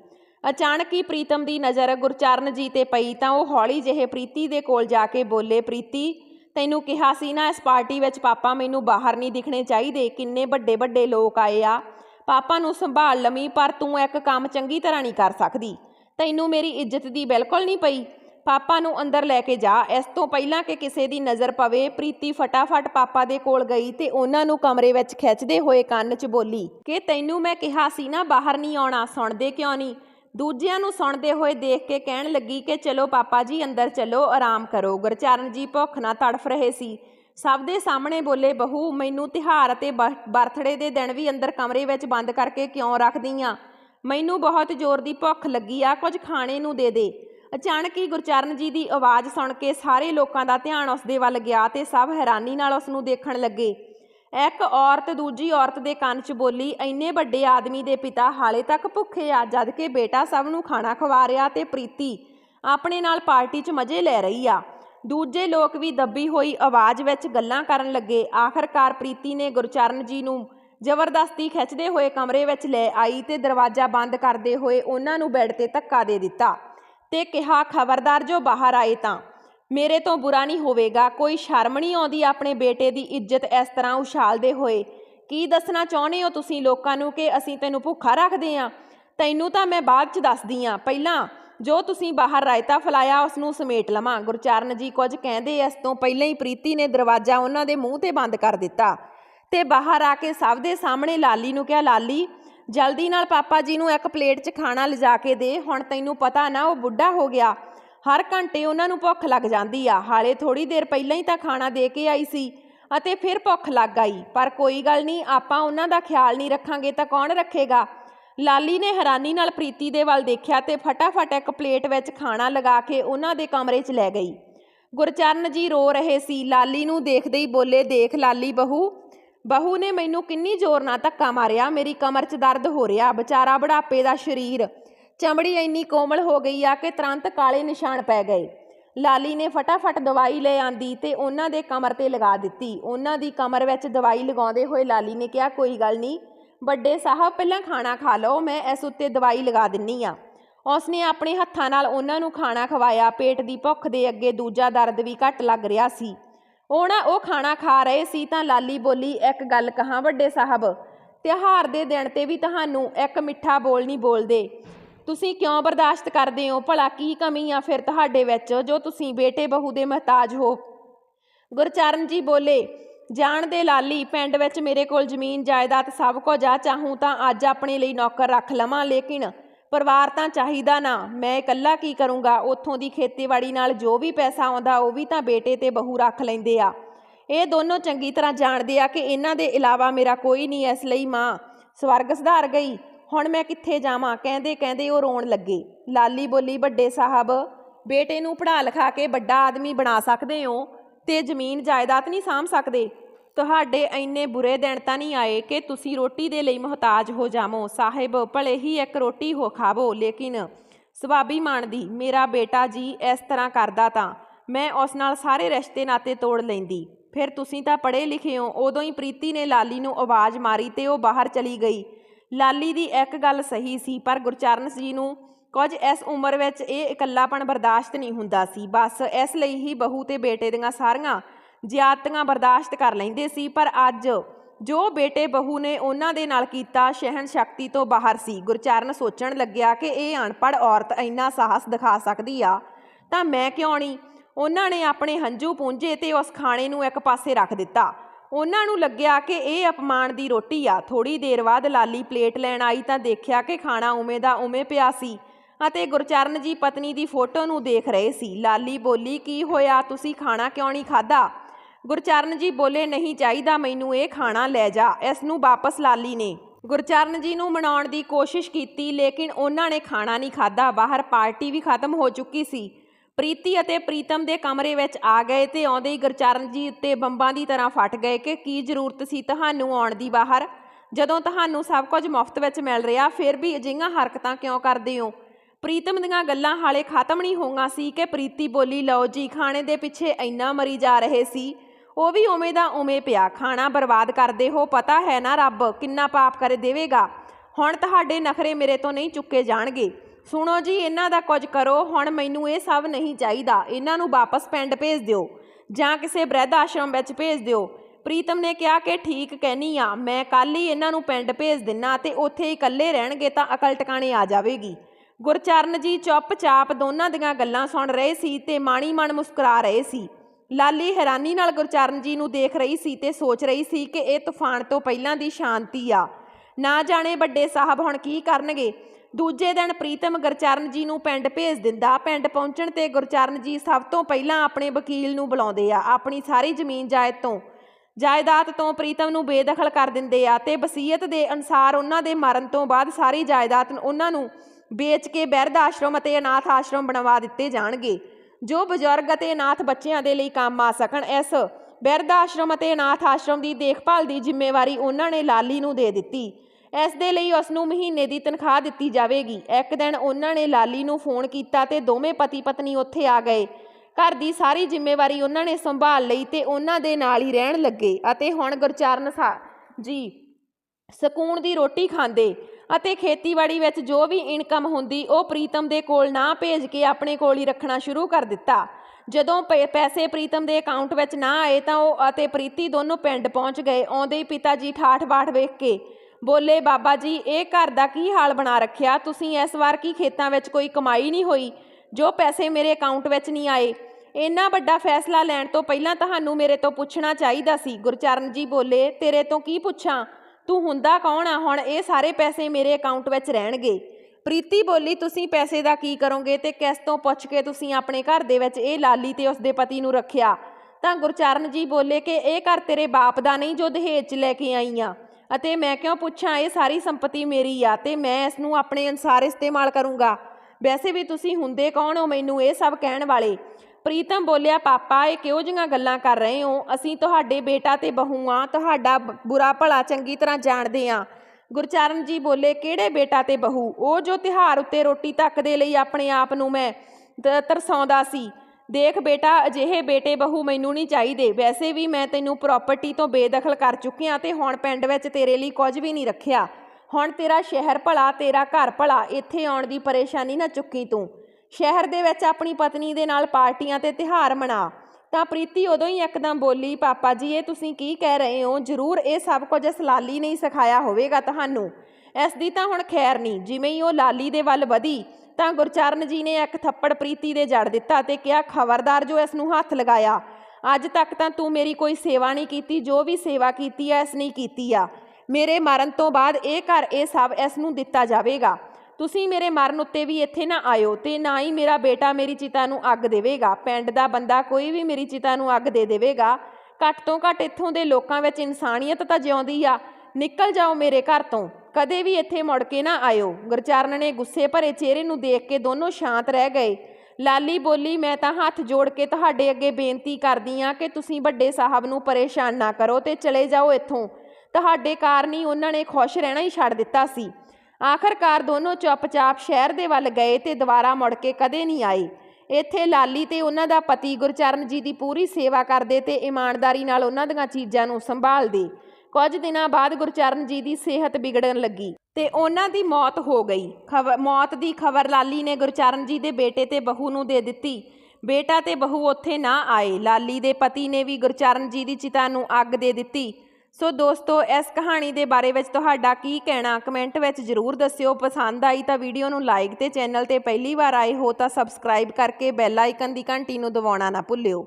ਅਚਾਨਕ ਹੀ ਪ੍ਰੀਤਮ ਦੀ ਨਜ਼ਰ ਗੁਰਚਰਨ ਜੀ ਤੇ ਪਈ ਤਾਂ ਉਹ ਹੌਲੀ ਜਿਹੇ ਪ੍ਰੀਤੀ ਦੇ ਕੋਲ ਜਾ ਕੇ ਬੋਲੇ, ਪ੍ਰੀਤੀ, ਤੈਨੂੰ ਕਿਹਾ ਸੀ ਨਾ ਇਸ ਪਾਰਟੀ ਵਿੱਚ ਪਾਪਾ ਮੈਨੂੰ ਬਾਹਰ ਨਹੀਂ ਦਿਖਣੇ ਚਾਹੀਦੇ, ਕਿੰਨੇ ਵੱਡੇ ਵੱਡੇ ਲੋਕ ਆਏ ਆ। ਪਾਪਾ ਨੂੰ ਸੰਭਾਲ ਲਵੀਂ, ਪਰ ਤੂੰ ਇੱਕ ਕੰਮ ਚੰਗੀ ਤਰ੍ਹਾਂ ਨਹੀਂ ਕਰ ਸਕਦੀ। ਤੈਨੂੰ ਮੇਰੀ ਇੱਜ਼ਤ ਦੀ ਬਿਲਕੁਲ ਨਹੀਂ ਪਈ। ਪਾਪਾ ਨੂੰ ਅੰਦਰ ਲੈ ਕੇ ਜਾ। ਇਸ ਤੋਂ ਪਹਿਲਾਂ ਕਿ ਕਿਸੇ ਦੀ ਨਜ਼ਰ ਪਵੇ, ਪ੍ਰੀਤੀ ਫਟਾਫਟ ਪਾਪਾ ਦੇ ਕੋਲ ਗਈ ਤੇ ਉਹਨਾਂ ਨੂੰ ਕਮਰੇ ਵਿੱਚ ਖਿੱਚਦੇ ਹੋਏ ਕੰਨ 'ਚ ਬੋਲੀ, ਕਿ ਤੈਨੂੰ ਮੈਂ ਕਿਹਾ ਸੀ ਨਾ, ਬਾਹਰ ਨਹੀਂ ਆਉਣਾ, ਸੁਣਦੇ ਕਿਉਂ ਨਹੀਂ? ਦੂਜਿਆਂ ਨੂੰ ਸੁਣਦੇ ਹੋਏ ਦੇਖ ਕੇ ਕਹਿਣ ਲੱਗੀ ਕਿ, ਚਲੋ ਪਾਪਾ ਜੀ, ਅੰਦਰ ਚਲੋ, ਆਰਾਮ ਕਰੋ। ਗੁਰਚਰਨ ਜੀ ਭੁੱਖ ਨਾਲ ਤੜਫ ਰਹੇ ਸੀ। ਸਭ ਦੇ ਸਾਹਮਣੇ ਬੋਲੇ, ਬਹੂ, ਮੈਨੂੰ ਤਿਹਾਰ ਅਤੇ ਬਰਥਡੇ ਦੇ ਦਿਨ ਵੀ ਅੰਦਰ ਕਮਰੇ ਵਿੱਚ ਬੰਦ ਕਰਕੇ ਕਿਉਂ ਰੱਖਦੀ ਆ? ਮੈਨੂੰ ਬਹੁਤ ਜ਼ੋਰ ਦੀ ਭੁੱਖ ਲੱਗੀ ਆ, ਕੁਝ ਖਾਣੇ ਨੂੰ ਦੇ ਦੇ। ਅਚਾਨਕ ਹੀ ਗੁਰਚਰਨ ਜੀ ਦੀ ਆਵਾਜ਼ ਸੁਣ ਕੇ ਸਾਰੇ ਲੋਕਾਂ ਦਾ ਧਿਆਨ ਉਸ ਦੇ ਵੱਲ ਗਿਆ ਤੇ ਸਭ ਹੈਰਾਨੀ ਨਾਲ ਉਸ ਨੂੰ ਦੇਖਣ ਲੱਗੇ। ਇੱਕ ਔਰਤ ਦੂਜੀ ਔਰਤ ਦੇ ਕੰਨ 'ਚ ਬੋਲੀ, ਇੰਨੇ ਵੱਡੇ ਆਦਮੀ ਦੇ ਪਿਤਾ ਹਾਲੇ ਤੱਕ ਭੁੱਖੇ ਆ, ਜਦ ਕਿ ਬੇਟਾ ਸਭ ਨੂੰ ਖਾਣਾ ਖਵਾ ਰਿਹਾ ਤੇ ਪ੍ਰੀਤੀ ਆਪਣੇ ਨਾਲ ਪਾਰਟੀ 'ਚ ਮਜ਼ੇ ਲੈ ਰਹੀ ਆ। ਦੂਜੇ ਲੋਕ ਵੀ ਦੱਬੀ ਹੋਈ ਆਵਾਜ਼ ਵਿੱਚ ਗੱਲਾਂ ਕਰਨ ਲੱਗੇ। ਆਖਰਕਾਰ ਪ੍ਰੀਤੀ ਨੇ ਗੁਰਚਰਨ ਜੀ ਨੂੰ ਜ਼ਬਰਦਸਤੀ ਖਿੱਚਦੇ ਹੋਏ ਕਮਰੇ ਵਿੱਚ ਲੈ ਆਈ ਤੇ ਦਰਵਾਜ਼ਾ ਬੰਦ ਕਰਦੇ ਹੋਏ ਉਹਨਾਂ ਨੂੰ ਬੈੱਡ ਤੇ ਧੱਕਾ ਦੇ ਦਿੱਤਾ ਤੇ ਕਿਹਾ, ਖਬਰਦਾਰ ਜੋ ਬਾਹਰ ਆਏ ਤਾਂ, ਮੇਰੇ ਤੋਂ ਬੁਰਾ ਨਹੀਂ ਹੋਵੇਗਾ। ਕੋਈ ਸ਼ਰਮ ਨਹੀਂ ਆਉਂਦੀ ਆਪਣੇ ਬੇਟੇ ਦੀ ਇੱਜ਼ਤ ਇਸ ਤਰ੍ਹਾਂ ਉਛਾਲਦੇ ਹੋਏ। ਕੀ ਦੱਸਣਾ ਚਾਹੁੰਦੇ ਹੋ ਤੁਸੀਂ ਲੋਕਾਂ ਨੂੰ ਕਿ ਅਸੀਂ ਤੈਨੂੰ ਭੁੱਖਾ ਰੱਖਦੇ ਆਂ ਤੈਨੂੰ ਤਾਂ ਮੈਂ ਬਾਅਦ ਚ ਦੱਸਦੀ ਆਂ ਪਹਿਲਾਂ ਜੋ ਤੁਸੀਂ ਬਾਹਰ ਰਾਇਤਾ ਫਲਾਇਆ ਉਸ ਨੂੰ ਸਮੇਟ ਲਵਾਂ। ਗੁਰਚਰਨ ਜੀ ਕੁਝ ਕਹਿੰਦੇ, ਇਸ ਤੋਂ ਪਹਿਲਾਂ ਹੀ ਪ੍ਰੀਤੀ ਨੇ ਦਰਵਾਜ਼ਾ ਉਹਨਾਂ ਦੇ ਮੂੰਹ ਤੇ ਬੰਦ ਕਰ ਦਿੱਤਾ। ਤੇ ਬਾਹਰ ਆ ਕੇ ਸਭ ਦੇ ਸਾਹਮਣੇ ਲਾਲੀ ਨੂੰ ਕਿਹਾ, ਲਾਲੀ, ਜਲਦੀ ਨਾਲ ਪਾਪਾ ਜੀ ਨੂੰ ਇੱਕ ਪਲੇਟ 'ਚ ਖਾਣਾ ਲਿਜਾ ਕੇ ਦੇ। ਹੁਣ ਤੈਨੂੰ ਪਤਾ ਨਾ, ਉਹ ਬੁੱਢਾ ਹੋ ਗਿਆ। ਹਰ ਘੰਟੇ ਉਹਨਾਂ ਨੂੰ ਭੁੱਖ ਲੱਗ ਜਾਂਦੀ ਆ। ਹਾਲੇ ਥੋੜੀ ਦੇਰ ਪਹਿਲਾਂ ਹੀ ਤਾਂ ਖਾਣਾ ਦੇ ਕੇ ਆਈ ਸੀ ਅਤੇ ਫਿਰ ਭੁੱਖ ਲੱਗ ਗਈ ਪਰ ਕੋਈ ਗੱਲ ਨਹੀਂ, ਆਪਾਂ ਉਹਨਾਂ ਦਾ ਖਿਆਲ ਨਹੀਂ ਰੱਖਾਂਗੇ ਤਾਂ ਕੌਣ ਰੱਖੇਗਾ? ਲਾਲੀ ਨੇ ਹੈਰਾਨੀ ਨਾਲ ਪ੍ਰੀਤੀ ਦੇ ਵੱਲ ਦੇਖਿਆ ਤੇ ਫਟਾਫਟ ਇੱਕ ਪਲੇਟ ਵਿੱਚ ਖਾਣਾ ਲਗਾ ਕੇ ਉਹਨਾਂ ਦੇ ਕਮਰੇ 'ਚ ਲੈ ਗਈ। ਗੁਰਚਰਨ ਜੀ ਰੋ ਰਹੇ ਸੀ। ਲਾਲੀ ਨੂੰ ਦੇਖਦੇ ਹੀ ਬੋਲੇ, ਦੇਖ ਲਾਲੀ ਬਹੂ ਬਹੂ ਨੇ ਮੈਨੂੰ ਕਿੰਨੀ ਜ਼ੋਰ ਨਾਲ ਧੱਕਾ ਮਾਰਿਆ। ਮੇਰੀ ਕਮਰ 'ਚ ਦਰਦ ਹੋ ਰਿਹਾ। ਵਿਚਾਰਾ ਬੁਢਾਪੇ ਦਾ ਸਰੀਰ। ਚਮੜੀ ਇੰਨੀ ਕੋਮਲ ਹੋ ਗਈ ਆ ਕਿ ਤੁਰੰਤ ਕਾਲੇ ਨਿਸ਼ਾਨ ਪੈ ਗਏ। ਲਾਲੀ ਨੇ ਫਟਾਫਟ ਦਵਾਈ ਲੈ ਆਂਦੀ ਤੇ ਉਹਨਾਂ ਦੇ ਕਮਰ ਤੇ ਲਗਾ ਦਿੱਤੀ। ਉਹਨਾਂ ਦੀ ਕਮਰ ਵਿੱਚ ਦਵਾਈ ਲਗਾਉਂਦੇ ਹੋਏ ਲਾਲੀ ਨੇ ਕਿਹਾ, ਕੋਈ ਗੱਲ ਨਹੀਂ ਵੱਡੇ ਸਾਹਿਬ, ਪਹਿਲਾਂ ਖਾਣਾ ਖਾ ਲਓ, ਮੈਂ ਇਸ ਉੱਤੇ ਦਵਾਈ ਲਗਾ ਦਿੰਨੀ ਆ। ਉਸਨੇ ਆਪਣੇ ਹੱਥਾਂ ਨਾਲ ਉਹਨਾਂ ਨੂੰ ਖਾਣਾ ਖਵਾਇਆ। ਪੇਟ ਦੀ ਭੁੱਖ ਦੇ ਅੱਗੇ ਦੂਜਾ ਦਰਦ ਵੀ ਘੱਟ ਲੱਗ ਰਿਹਾ ਸੀ। ਉਹਨਾਂ ਉਹ ਖਾਣਾ ਖਾ ਰਹੇ ਸੀ ਤਾਂ ਲਾਲੀ ਬੋਲੀ, ਇੱਕ ਗੱਲ ਕਹਾਂ ਵੱਡੇ ਸਾਹਿਬ, ਤਿਉਹਾਰ ਦੇ ਦਿਨ ਤੇ ਵੀ ਤੁਹਾਨੂੰ ਇੱਕ ਮਿੱਠਾ ਬੋਲ ਨਹੀਂ ਬੋਲਦੇ। ਤੁਸੀਂ ਕਿਉਂ ਬਰਦਾਸ਼ਤ ਕਰਦੇ ਹੋ? ਭਲਾ ਕੀ ਕਮੀ ਆ ਫਿਰ ਤੁਹਾਡੇ ਵਿੱਚ, ਜੋ ਤੁਸੀਂ ਬੇਟੇ ਬਹੂ ਦੇ ਮਹਤਾਜ ਹੋ? ਗੁਰਚਰਨ ਜੀ ਬੋਲੇ ਜਾਣਦੇ ਲਾਲੀ ਪਿੰਡ ਵਿੱਚ ਮੇਰੇ ਕੋਲ ਜ਼ਮੀਨ ਜਾਇਦਾਦ ਸਭ ਕੁਝ ਆ, ਚਾਹੂੰ ਤਾਂ ਅੱਜ ਆਪਣੇ ਲਈ ਨੌਕਰ ਰੱਖ ਲਵਾਂ, ਲੇਕਿਨ ਪਰਿਵਾਰ ਤਾਂ ਚਾਹੀਦਾ ਨਾ। ਮੈਂ ਇਕੱਲਾ ਕੀ ਕਰੂੰਗਾ? ਉੱਥੋਂ ਦੀ ਖੇਤੀਬਾੜੀ ਨਾਲ ਜੋ ਵੀ ਪੈਸਾ ਆਉਂਦਾ, ਉਹ ਵੀ ਤਾਂ ਬੇਟੇ ਤੇ ਬਹੂ ਰੱਖ ਲੈਂਦੇ ਆ। ਇਹ ਦੋਨੋਂ ਚੰਗੀ ਤਰ੍ਹਾਂ ਜਾਣਦੇ ਆ ਕਿ ਇਹਨਾਂ ਦੇ ਇਲਾਵਾ ਮੇਰਾ ਕੋਈ ਨਹੀਂ ਇਸ ਲਈ ਮਾਂ। ਸਵਰਗ ਸੁਧਾਰ ਗਈ। ਹੁਣ ਮੈਂ ਕਿੱਥੇ ਜਾਵਾਂ? ਕਹਿੰਦੇ ਕਹਿੰਦੇ ਉਹ ਰੋਣ ਲੱਗੇ। ਲਾਲੀ ਬੋਲੀ, ਵੱਡੇ ਸਾਹਿਬ, ਬੇਟੇ ਨੂੰ ਪੜ੍ਹਾ ਲਿਖਾ ਕੇ ਵੱਡਾ ਆਦਮੀ ਬਣਾ ਸਕਦੇ ਹੋ? ਤੇ ਜ਼ਮੀਨ ਜਾਇਦਾਦ ਨਹੀਂ ਸਾਂਭ ਸਕਦੇ? ਤੁਹਾਡੇ ਇੰਨੇ ਬੁਰੇ ਦਿਨ ਤਾਂ ਨਹੀਂ ਆਏ ਕਿ ਤੁਸੀਂ ਰੋਟੀ ਦੇ ਲਈ ਮੁਹਤਾਜ ਹੋ ਜਾਵੋ। ਸਾਹਿਬ, ਭਲੇ ਹੀ ਇੱਕ ਰੋਟੀ ਹੋ ਖਾਵੋ, ਲੇਕਿਨ ਸਵਾਬੀ ਮਾਣਦੀ ਮੇਰਾ ਬੇਟਾ ਜੀ ਇਸ ਤਰ੍ਹਾਂ ਕਰਦਾ ਤਾਂ ਮੈਂ ਉਸ ਨਾਲ ਸਾਰੇ ਰਿਸ਼ਤੇ ਨਾਤੇ ਤੋੜ ਲੈਂਦੀ। ਫਿਰ ਤੁਸੀਂ ਤਾਂ ਪੜ੍ਹੇ ਲਿਖੇ ਹੋ, ਉਦੋਂ ਹੀ ਪ੍ਰੀਤੀ ਨੇ ਲਾਲੀ ਨੂੰ ਆਵਾਜ਼ ਮਾਰੀ ਤੇ ਉਹ ਬਾਹਰ ਚਲੀ ਗਈ। ਲਾਲੀ ਦੀ ਇੱਕ ਗੱਲ ਸਹੀ ਸੀ, ਪਰ ਗੁਰਚਰਨ ਜੀ ਨੂੰ ਕੁਝ ਇਸ ਉਮਰ ਵਿੱਚ ਇਹ ਇਕੱਲਾਪਣ ਬਰਦਾਸ਼ਤ ਨਹੀਂ ਹੁੰਦਾ ਸੀ। ਬਸ ਇਸ ਲਈ ਹੀ ਬਹੂ ਤੇ ਬੇਟੇ ਦੀਆਂ ਸਾਰੀਆਂ ਜ਼ਿਆਦਤੀਆਂ ਬਰਦਾਸ਼ਤ ਕਰ ਲੈਂਦੇ ਸੀ, ਪਰ ਅੱਜ ਜੋ ਬੇਟੇ ਬਹੂ ਨੇ ਉਹਨਾਂ ਦੇ ਨਾਲ ਕੀਤਾ, ਸਹਿਣ ਸ਼ਕਤੀ ਤੋਂ ਬਾਹਰ ਸੀ। ਗੁਰਚਰਨ ਸੋਚਣ ਲੱਗਿਆ ਕਿ ਇਹ ਅਨਪੜ੍ਹ ਔਰਤ ਇੰਨਾ ਸਾਹਸ ਦਿਖਾ ਸਕਦੀ ਆ, ਤਾਂ ਮੈਂ ਕਿਉਂ ਨਹੀਂ ਉਹਨਾਂ ਨੇ ਆਪਣੇ ਹੰਝੂ ਪੂੰਝੇ ਤੇ ਉਸ ਖਾਣੇ ਨੂੰ ਇੱਕ ਪਾਸੇ ਰੱਖ ਦਿੱਤਾ। ਉਹਨਾਂ ਨੂੰ ਲੱਗਿਆ ਕਿ ਇਹ ਅਪਮਾਨ ਦੀ ਰੋਟੀ ਆ। ਥੋੜੀ ਦੇਰ ਬਾਅਦ ਲਾਲੀ ਪਲੇਟ ਲੈਣ ਆਈ ਤਾਂ ਦੇਖਿਆ ਕਿ ਖਾਣਾ ਉਵੇਂ ਦਾ ਉਵੇਂ ਪਿਆ ਸੀ ਅਤੇ ਗੁਰਚਰਨ ਜੀ ਪਤਨੀ ਦੀ ਫੋਟੋ ਨੂੰ ਦੇਖ ਰਹੇ ਸੀ। ਲਾਲੀ ਬੋਲੀ, ਕੀ ਹੋਇਆ? ਤੁਸੀਂ ਖਾਣਾ ਕਿਉਂ ਨਹੀਂ ਖਾਦਾ ਗੁਰਚਰਨ ਜੀ ਬੋਲੇ, ਨਹੀਂ ਚਾਹੀਦਾ ਮੈਨੂੰ ਇਹ ਖਾਣਾ, ਲੈ ਜਾ। ਇਸ ਨੂੰ ਵਾਪਸ ਲਾਲੀ ਨੇ। ਗੁਰਚਰਨ ਜੀ ਨੂੰ ਮਨਾਉਣ ਦੀ ਕੋਸ਼ਿਸ਼ ਕੀਤੀ, ਲੇਕਿਨ ਉਹਨਾਂ ਨੇ ਖਾਣਾ ਨਹੀਂ ਖਾਦਾ ਬਾਹਰ ਪਾਰਟੀ ਵੀ ਖਤਮ ਹੋ ਚੁੱਕੀ ਸੀ। ਪ੍ਰੀਤੀ ਅਤੇ ਪ੍ਰੀਤਮ ਦੇ ਕਮਰੇ ਵਿੱਚ ਆ ਗਏ ਤੇ ਆਉਂਦੇ ਹੀ ਗੁਰਚਰਨ ਜੀ ਉੱਤੇ ਬੰਬਾਂ ਦੀ ਤਰ੍ਹਾਂ ਫਟ ਗਏ ਕਿ ਕੀ ਜ਼ਰੂਰਤ ਸੀ ਤੁਹਾਨੂੰ ਆਉਣ ਦੀ ਬਾਹਰ। ਜਦੋਂ ਤੁਹਾਨੂੰ ਸਭ ਕੁਝ ਮੁਫਤ ਵਿੱਚ ਮਿਲ ਰਿਹਾ, ਫਿਰ ਵੀ ਅਜਿਹੀਆਂ ਹਰਕਤਾਂ ਕਿਉਂ ਕਰਦੇ ਹੋ? ਪ੍ਰੀਤਮ ਦੀਆਂ ਗੱਲਾਂ ਹਾਲੇ ਖਤਮ ਨਹੀਂ ਹੋਈਆਂ ਸੀ ਕਿ ਪ੍ਰੀਤੀ ਬੋਲੀ, ਲਓ ਜੀ, ਖਾਣੇ ਦੇ ਪਿੱਛੇ ਇੰਨਾ ਮਰੀ ਜਾ ਰਹੇ ਸੀ। ਉਹ ਵੀ ਉਵੇਂ ਦਾ ਉਵੇਂ ਪਿਆ। ਖਾਣਾ ਬਰਬਾਦ ਕਰਦੇ ਹੋ, ਪਤਾ ਹੈ ਨਾ ਰੱਬ ਕਿੰਨਾ ਪਾਪ ਕਰ ਦੇਵੇਗਾ। ਹੁਣ ਤੁਹਾਡੇ ਨਖਰੇ ਮੇਰੇ ਤੋਂ ਨਹੀਂ ਚੁੱਕੇ ਜਾਣਗੇ। ਸੁਣੋ ਜੀ, ਇਹਨਾਂ ਦਾ ਕੁਝ ਕਰੋ, ਹੁਣ ਮੈਨੂੰ ਇਹ ਸਭ ਨਹੀਂ ਚਾਹੀਦਾ। ਇਹਨਾਂ ਨੂੰ ਵਾਪਸ ਪਿੰਡ ਭੇਜ ਦਿਓ ਜਾਂ ਕਿਸੇ ਬ੍ਰਿਧ ਆਸ਼ਰਮ ਵਿੱਚ ਭੇਜ ਦਿਓ। ਪ੍ਰੀਤਮ ਨੇ ਕਿਹਾ ਕਿ ਠੀਕ ਕਹਿਨੀ ਆ, ਮੈਂ ਕੱਲ ਹੀ ਇਹਨਾਂ ਨੂੰ ਪਿੰਡ ਭੇਜ ਦਿੰਨਾ ਤੇ ਉੱਥੇ ਹੀ ਇਕੱਲੇ ਰਹਿਣਗੇ ਤਾਂ ਅਕਲ ਟਿਕਾਣੇ ਆ ਜਾਵੇਗੀ। ਗੁਰਚਰਨ ਜੀ ਚੁੱਪਚਾਪ ਦੋਨਾਂ ਦੀਆਂ ਗੱਲਾਂ ਸੁਣ ਰਹੇ ਸੀ ਤੇ ਮਾਣੀ ਮਨ ਮੁਸਕਰਾ ਰਹੇ ਸੀ। ਲਾਲੀ ਹੈਰਾਨੀ ਨਾਲ ਗੁਰਚਰਨ ਜੀ ਨੂੰ ਦੇਖ ਰਹੀ ਸੀ ਤੇ ਸੋਚ ਰਹੀ ਸੀ ਕਿ ਇਹ ਤੂਫਾਨ ਤੋਂ ਪਹਿਲਾਂ ਦੀ ਸ਼ਾਂਤੀ ਆ। ਨਾ ਜਾਣੇ ਵੱਡੇ ਸਾਹਿਬ ਹੁਣ ਕੀ ਕਰਨਗੇ। ਦੂਜੇ ਦਿਨ ਪ੍ਰੀਤਮ ਗੁਰਚਰਨ ਜੀ ਨੂੰ ਪਿੰਡ ਭੇਜ ਦਿੰਦਾ। ਪਿੰਡ ਪਹੁੰਚਣ ਤੇ ਗੁਰਚਰਨ ਜੀ ਸਭ ਤੋਂ ਪਹਿਲਾਂ ਆਪਣੇ ਵਕੀਲ ਨੂੰ ਬੁਲਾਉਂਦੇ ਆ, ਆਪਣੀ ਸਾਰੀ ਜ਼ਮੀਨ ਜਾਇਦ ਤੋਂ। ਜਾਇਦਾਦ ਤੋਂ ਪ੍ਰੀਤਮ ਨੂੰ ਬੇਦਖਲ ਕਰ ਦਿੰਦੇ ਆ ਤੇ ਵਸੀਅਤ ਦੇ ਅਨਸਾਰ ਉਹਨਾਂ ਦੇ ਮਰਨ ਤੋਂ ਬਾਅਦ ਸਾਰੀ ਜਾਇਦਾਦ ਉਹਨਾਂ ਨੂੰ ਵੇਚ ਕੇ ਬਿਰਧ ਆਸ਼ਰਮ ਅਤੇ ਅਨਾਥ ਆਸ਼ਰਮ ਬਣਵਾ ਦਿੱਤੇ ਜਾਣਗੇ। ਜੋ ਬਜ਼ੁਰਗ ਅਤੇ ਅਨਾਥ ਬੱਚਿਆਂ ਦੇ ਲਈ ਕੰਮ ਆ ਸਕਣ, ਇਸ ਬਿਰਧ ਆਸ਼ਰਮ ਅਤੇ ਅਨਾਥ ਆਸ਼ਰਮ ਦੀ ਦੇਖਭਾਲ ਦੀ ਜ਼ਿੰਮੇਵਾਰੀ ਉਹਨਾਂ ਨੇ ਲਾਲੀ ਨੂੰ ਦੇ ਦਿੱਤੀ। ਇਸ ਦੇ ਲਈ ਉਸ ਨੂੰ ਮਹੀਨੇ ਦੀ ਤਨਖਾਹ ਦਿੱਤੀ ਜਾਵੇਗੀ। ਇੱਕ ਦਿਨ ਉਹਨਾਂ ਨੇ ਲਾਲੀ ਨੂੰ ਫੋਨ ਕੀਤਾ ਤੇ ਦੋਵੇਂ ਪਤੀ ਪਤਨੀ ਉੱਥੇ ਆ ਗਏ। ਘਰ ਦੀ ਸਾਰੀ ਜ਼ਿੰਮੇਵਾਰੀ ਉਹਨਾਂ ਨੇ ਸੰਭਾਲ ਲਈ ਤੇ ਉਹਨਾਂ ਦੇ ਨਾਲ ਹੀ ਰਹਿਣ ਲੱਗੇ ਅਤੇ ਹੁਣ ਗੁਰਚਰਨ ਸਾ, ਜੀ, ਸਕੂਨ ਦੀ ਰੋਟੀ ਖਾਂਦੇ। ਅਤੇ ਖੇਤੀਬਾੜੀ ਵਿੱਚ ਜੋ ਵੀ ਇਨਕਮ ਹੁੰਦੀ, ਉਹ ਪ੍ਰੀਤਮ ਦੇ ਕੋਲ ਨਾ ਭੇਜ ਕੇ ਆਪਣੇ ਕੋਲ ਹੀ ਰੱਖਣਾ ਸ਼ੁਰੂ ਕਰ ਦਿੱਤਾ। ਜਦੋਂ ਪੈਸੇ ਪ੍ਰੀਤਮ ਦੇ ਅਕਾਊਂਟ ਵਿੱਚ ਨਾ ਆਏ ਤਾਂ ਉਹ ਅਤੇ ਪ੍ਰੀਤੀ ਦੋਨੋਂ ਪਿੰਡ ਪਹੁੰਚ ਗਏ, ਆਉਂਦੇ ਹੀ ਪਿਤਾ ਜੀ ਠਾਠ ਬਾਠ ਵੇਖ ਕੇ ਬੋਲੇ, ਬਾਬਾ ਜੀ, ਇਹ ਘਰ ਦਾ ਕੀ ਹਾਲ ਬਣਾ ਰੱਖਿਆ? ਤੁਸੀਂ ਇਸ ਵਾਰ ਕੀ ਖੇਤਾਂ ਵਿੱਚ ਕੋਈ ਕਮਾਈ ਨਹੀਂ ਹੋਈ? ਜੋ ਪੈਸੇ ਮੇਰੇ ਅਕਾਊਂਟ ਵਿੱਚ ਨਹੀਂ ਆਏ, ਇੰਨਾ ਵੱਡਾ ਫੈਸਲਾ ਲੈਣ ਤੋਂ ਪਹਿਲਾਂ ਤੁਹਾਨੂੰ ਮੇਰੇ ਤੋਂ ਪੁੱਛਣਾ ਚਾਹੀਦਾ ਸੀ। ਗੁਰਚਰਨ ਜੀ ਬੋਲੇ, ਤੇਰੇ ਤੋਂ ਕੀ ਪੁੱਛਾਂ? ਤੂੰ ਹੁੰਦਾ ਕੌਣ ਆ? ਹੁਣ ਇਹ ਸਾਰੇ ਪੈਸੇ ਮੇਰੇ ਅਕਾਊਂਟ ਵਿੱਚ ਰਹਿਣਗੇ। ਪ੍ਰੀਤੀ ਬੋਲੀ, ਤੁਸੀਂ ਪੈਸੇ ਦਾ ਕੀ ਕਰੋਗੇ ਤੇ ਕਿਸ ਤੋਂ ਪੁੱਛ ਕੇ ਤੁਸੀਂ ਆਪਣੇ ਘਰ ਦੇ ਵਿੱਚ ਇਹ ਲਾਲੀ ਤੇ ਉਸਦੇ ਪਤੀ ਨੂੰ ਰੱਖਿਆ? ਤਾਂ ਗੁਰਚਰਨ ਜੀ ਬੋਲੇ ਕਿ ਇਹ ਘਰ ਤੇਰੇ ਬਾਪ ਦਾ ਨਹੀਂ ਜੋ ਦਹੇਜ 'ਚ ਲੈ ਕੇ ਆਈ ਆ। ਅਤੇ ਮੈਂ ਕਿਉਂ ਪੁੱਛਾਂ, ਇਹ ਸਾਰੀ ਸੰਪਤੀ ਮੇਰੀ ਆ ਤੇ ਮੈਂ ਇਸ ਨੂੰ ਆਪਣੇ ਅਨਸਾਰ ਇਸਤੇਮਾਲ ਕਰੂੰਗਾ। ਵੈਸੇ ਵੀ ਤੁਸੀਂ ਹੁੰਦੇ ਕੌਣ ਹੋ ਮੈਨੂੰ ਇਹ ਸਭ ਕਹਿਣ ਵਾਲੇ? ਪ੍ਰੀਤਮ ਬੋਲਿਆ, ਪਾਪਾ, ਇਹ ਕਿਉਂ ਜਿਹੀਆਂ ਗੱਲਾਂ ਕਰ ਰਹੇ ਹੋ? ਅਸੀਂ ਤੁਹਾਡੇ ਬੇਟਾ ਤੇ ਬਹੂ ਆ, ਤੁਹਾਡਾ ਬੁਰਾ ਭਲਾ ਚੰਗੀ ਤਰ੍ਹਾਂ ਜਾਣਦੇ ਆ। ਗੁਰਚਰਨ ਜੀ ਬੋਲੇ, ਕਿਹੜੇ ਬੇਟਾ ਤੇ ਬਹੂ? ਉਹ ਜੋ ਤਿਹਾਰ ਉੱਤੇ ਰੋਟੀ ਤੱਕ ਦੇ ਲਈ ਆਪਣੇ ਆਪ ਨੂੰ ਮੈਂ ਤਰਸਾਉਂਦਾ ਸੀ। ਦੇਖ ਬੇਟਾ, ਅਜਿਹੇ ਬੇਟੇ ਬਹੂ ਮੈਨੂੰ ਨਹੀਂ ਚਾਹੀਦੇ। ਵੈਸੇ ਵੀ ਮੈਂ ਤੈਨੂੰ ਪ੍ਰਾਪਰਟੀ ਤੋਂ ਬੇਦਖਲ ਕਰ ਚੁੱਕਿਆ ਤੇ ਹੁਣ ਪਿੰਡ ਵਿੱਚ ਤੇਰੇ ਲਈ ਕੁਝ ਵੀ ਨਹੀਂ ਰੱਖਿਆ। ਹੁਣ ਤੇਰਾ ਸ਼ਹਿਰ ਭਲਾ, ਤੇਰਾ ਘਰ ਭਲਾ, ਇੱਥੇ ਆਉਣ ਦੀ ਪਰੇਸ਼ਾਨੀ ਨਾ ਚੁੱਕੀ ਤੂੰ। ਸ਼ਹਿਰ ਦੇ ਵਿੱਚ ਆਪਣੀ ਪਤਨੀ ਦੇ ਨਾਲ ਪਾਰਟੀਆਂ ਤੇ ਤਿਹਾਰ ਮਨਾ। ਤਾਂ ਪ੍ਰੀਤੀ ਉਦੋਂ ਹੀ ਇੱਕਦਮ ਬੋਲੀ, ਪਾਪਾ ਜੀ, ਇਹ ਤੁਸੀਂ ਕੀ ਕਹਿ ਰਹੇ ਹੋ? ਜ਼ਰੂਰ ਇਹ ਸਭ ਕੁਝ ਇਸ ਲਾਲੀ ਨੇ ਹੀ ਸਿਖਾਇਆ ਹੋਵੇਗਾ ਤੁਹਾਨੂੰ। ਇਸ ਦੀ ਤਾਂ ਹੁਣ ਖੈਰ ਨਹੀਂ। ਜਿਵੇਂ ਹੀ ਉਹ ਲਾਲੀ ਦੇ ਵੱਲ ਵਧੀ, ਤਾਂ ਗੁਰਚਰਨ ਜੀ ਨੇ ਇੱਕ ਥੱਪੜ ਪ੍ਰੀਤੀ ਦੇ ਜੜ ਦਿੱਤਾ ਤੇ ਕਿਹਾ, ਖਬਰਦਾਰ ਜੋ ਇਸ ਨੂੰ ਹੱਥ ਲਗਾਇਆ, ਅੱਜ ਤੱਕ ਤਾਂ ਤੂੰ ਮੇਰੀ ਕੋਈ ਸੇਵਾ ਨਹੀਂ ਕੀਤੀ, ਜੋ ਵੀ ਸੇਵਾ ਕੀਤੀ ਐ ਇਸ ਨੇ ਕੀਤੀ ਆ। ਮੇਰੇ ਮਰਨ ਤੋਂ ਬਾਅਦ ਇਹ ਘਰ, ਇਹ ਸਭ ਇਸ ਨੂੰ ਦਿੱਤਾ ਜਾਵੇਗਾ। ਤੁਸੀਂ ਮੇਰੇ ਮਰਨ ਉੱਤੇ ਵੀ ਇੱਥੇ ਨਾ ਆਇਓ ਤੇ ਨਾ ਹੀ ਮੇਰਾ ਬੇਟਾ ਮੇਰੀ ਚਿਤਾ ਨੂੰ ਅੱਗ ਦੇਵੇਗਾ, ਪਿੰਡ ਦਾ ਬੰਦਾ ਕੋਈ ਵੀ ਮੇਰੀ ਚਿਤਾ ਨੂੰ ਅੱਗ ਦੇ ਦੇਵੇਗਾ। ਘੱਟ ਤੋਂ ਘੱਟ ਇੱਥੋਂ ਦੇ ਲੋਕਾਂ ਵਿੱਚ ਇਨਸਾਨੀਅਤ ਤਾਂ ਜਿਉਂਦੀ ਆ। ਨਿਕਲ ਜਾਓ ਮੇਰੇ ਘਰ ਤੋਂ, ਕਦੇ ਵੀ ਇੱਥੇ ਮੁੜ ਕੇ ਨਾ ਆਇਓ। ਗੁਰਚਰਨ ਨੇ ਗੁੱਸੇ ਭਰੇ ਚਿਹਰੇ ਨੂੰ ਦੇਖ ਕੇ ਦੋਨੋਂ ਸ਼ਾਂਤ ਰਹਿ ਗਏ। ਲਾਲੀ ਬੋਲੀ, ਮੈਂ ਤਾਂ ਹੱਥ ਜੋੜ ਕੇ ਤੁਹਾਡੇ ਅੱਗੇ ਬੇਨਤੀ ਕਰਦੀ ਆ ਕਿ ਤੁਸੀਂ ਵੱਡੇ ਸਾਹਿਬ ਨੂੰ ਪਰੇਸ਼ਾਨ ਨਾ ਕਰੋ ਤੇ ਚਲੇ ਜਾਓ ਇੱਥੋਂ। ਤੁਹਾਡੇ ਕਾਰਨ ਹੀ ਉਹਨਾਂ ਨੇ ਖੁਸ਼ ਰਹਿਣਾ ਹੀ ਛੱਡ ਦਿੱਤਾ ਸੀ। ਆਖਰਕਾਰ ਦੋਨੋਂ ਚੁੱਪਚਾਪ ਸ਼ਹਿਰ ਦੇ ਵੱਲ ਗਏ ਤੇ ਦੁਬਾਰਾ ਮੁੜ ਕੇ ਕਦੇ ਨਹੀਂ ਆਏ। ਇੱਥੇ ਲਾਲੀ ਤੇ ਉਹਨਾਂ ਦਾ ਪਤੀ ਗੁਰਚਰਨ ਜੀ ਦੀ ਪੂਰੀ ਸੇਵਾ ਕਰਦੇ ਤੇ ਇਮਾਨਦਾਰੀ ਨਾਲ ਉਹਨਾਂ ਦੀਆਂ ਚੀਜ਼ਾਂ ਨੂੰ ਸੰਭਾਲਦੇ। ਕੁਝ ਦਿਨਾਂ ਬਾਅਦ ਗੁਰਚਰਨ ਜੀ ਦੀ ਸਿਹਤ ਵਿਗੜਨ ਲੱਗੀ ਤੇ ਉਹਨਾਂ ਦੀ ਮੌਤ ਹੋ ਗਈ। ਖਬਰ, ਮੌਤ ਦੀ ਖਬਰ ਲਾਲੀ ਨੇ ਗੁਰਚਰਨ ਜੀ ਦੇ ਬੇਟੇ ਤੇ ਬਹੂ ਨੂੰ ਦੇ ਦਿੱਤੀ। ਬੇਟਾ ਤੇ ਬਹੂ ਉੱਥੇ ਨਾ ਆਏ। ਲਾਲੀ ਦੇ ਪਤੀ ਨੇ ਵੀ ਗੁਰਚਰਨ ਜੀ ਦੀ ਚਿਤਾ ਨੂੰ ਅੱਗ ਦੇ ਦਿੱਤੀ। ਸੋ ਦੋਸਤੋ, ਇਸ ਕਹਾਣੀ ਦੇ ਬਾਰੇ ਵਿੱਚ ਤੁਹਾਡਾ ਕੀ ਕਹਿਣਾ? ਕਮੈਂਟ ਵਿੱਚ ਜ਼ਰੂਰ ਦੱਸਿਓ। ਪਸੰਦ ਆਈ ਤਾਂ ਵੀਡੀਓ ਨੂੰ ਲਾਈਕ ਤੇ ਚੈਨਲ ਤੇ ਪਹਿਲੀ ਵਾਰ ਆਏ ਹੋ ਤਾਂ ਸਬਸਕ੍ਰਾਈਬ ਕਰਕੇ ਬੈਲ ਆਈਕਨ ਦੀ ਘੰਟੀ ਨੂੰ ਦਬਾਉਣਾ ਨਾ ਭੁੱਲਿਓ।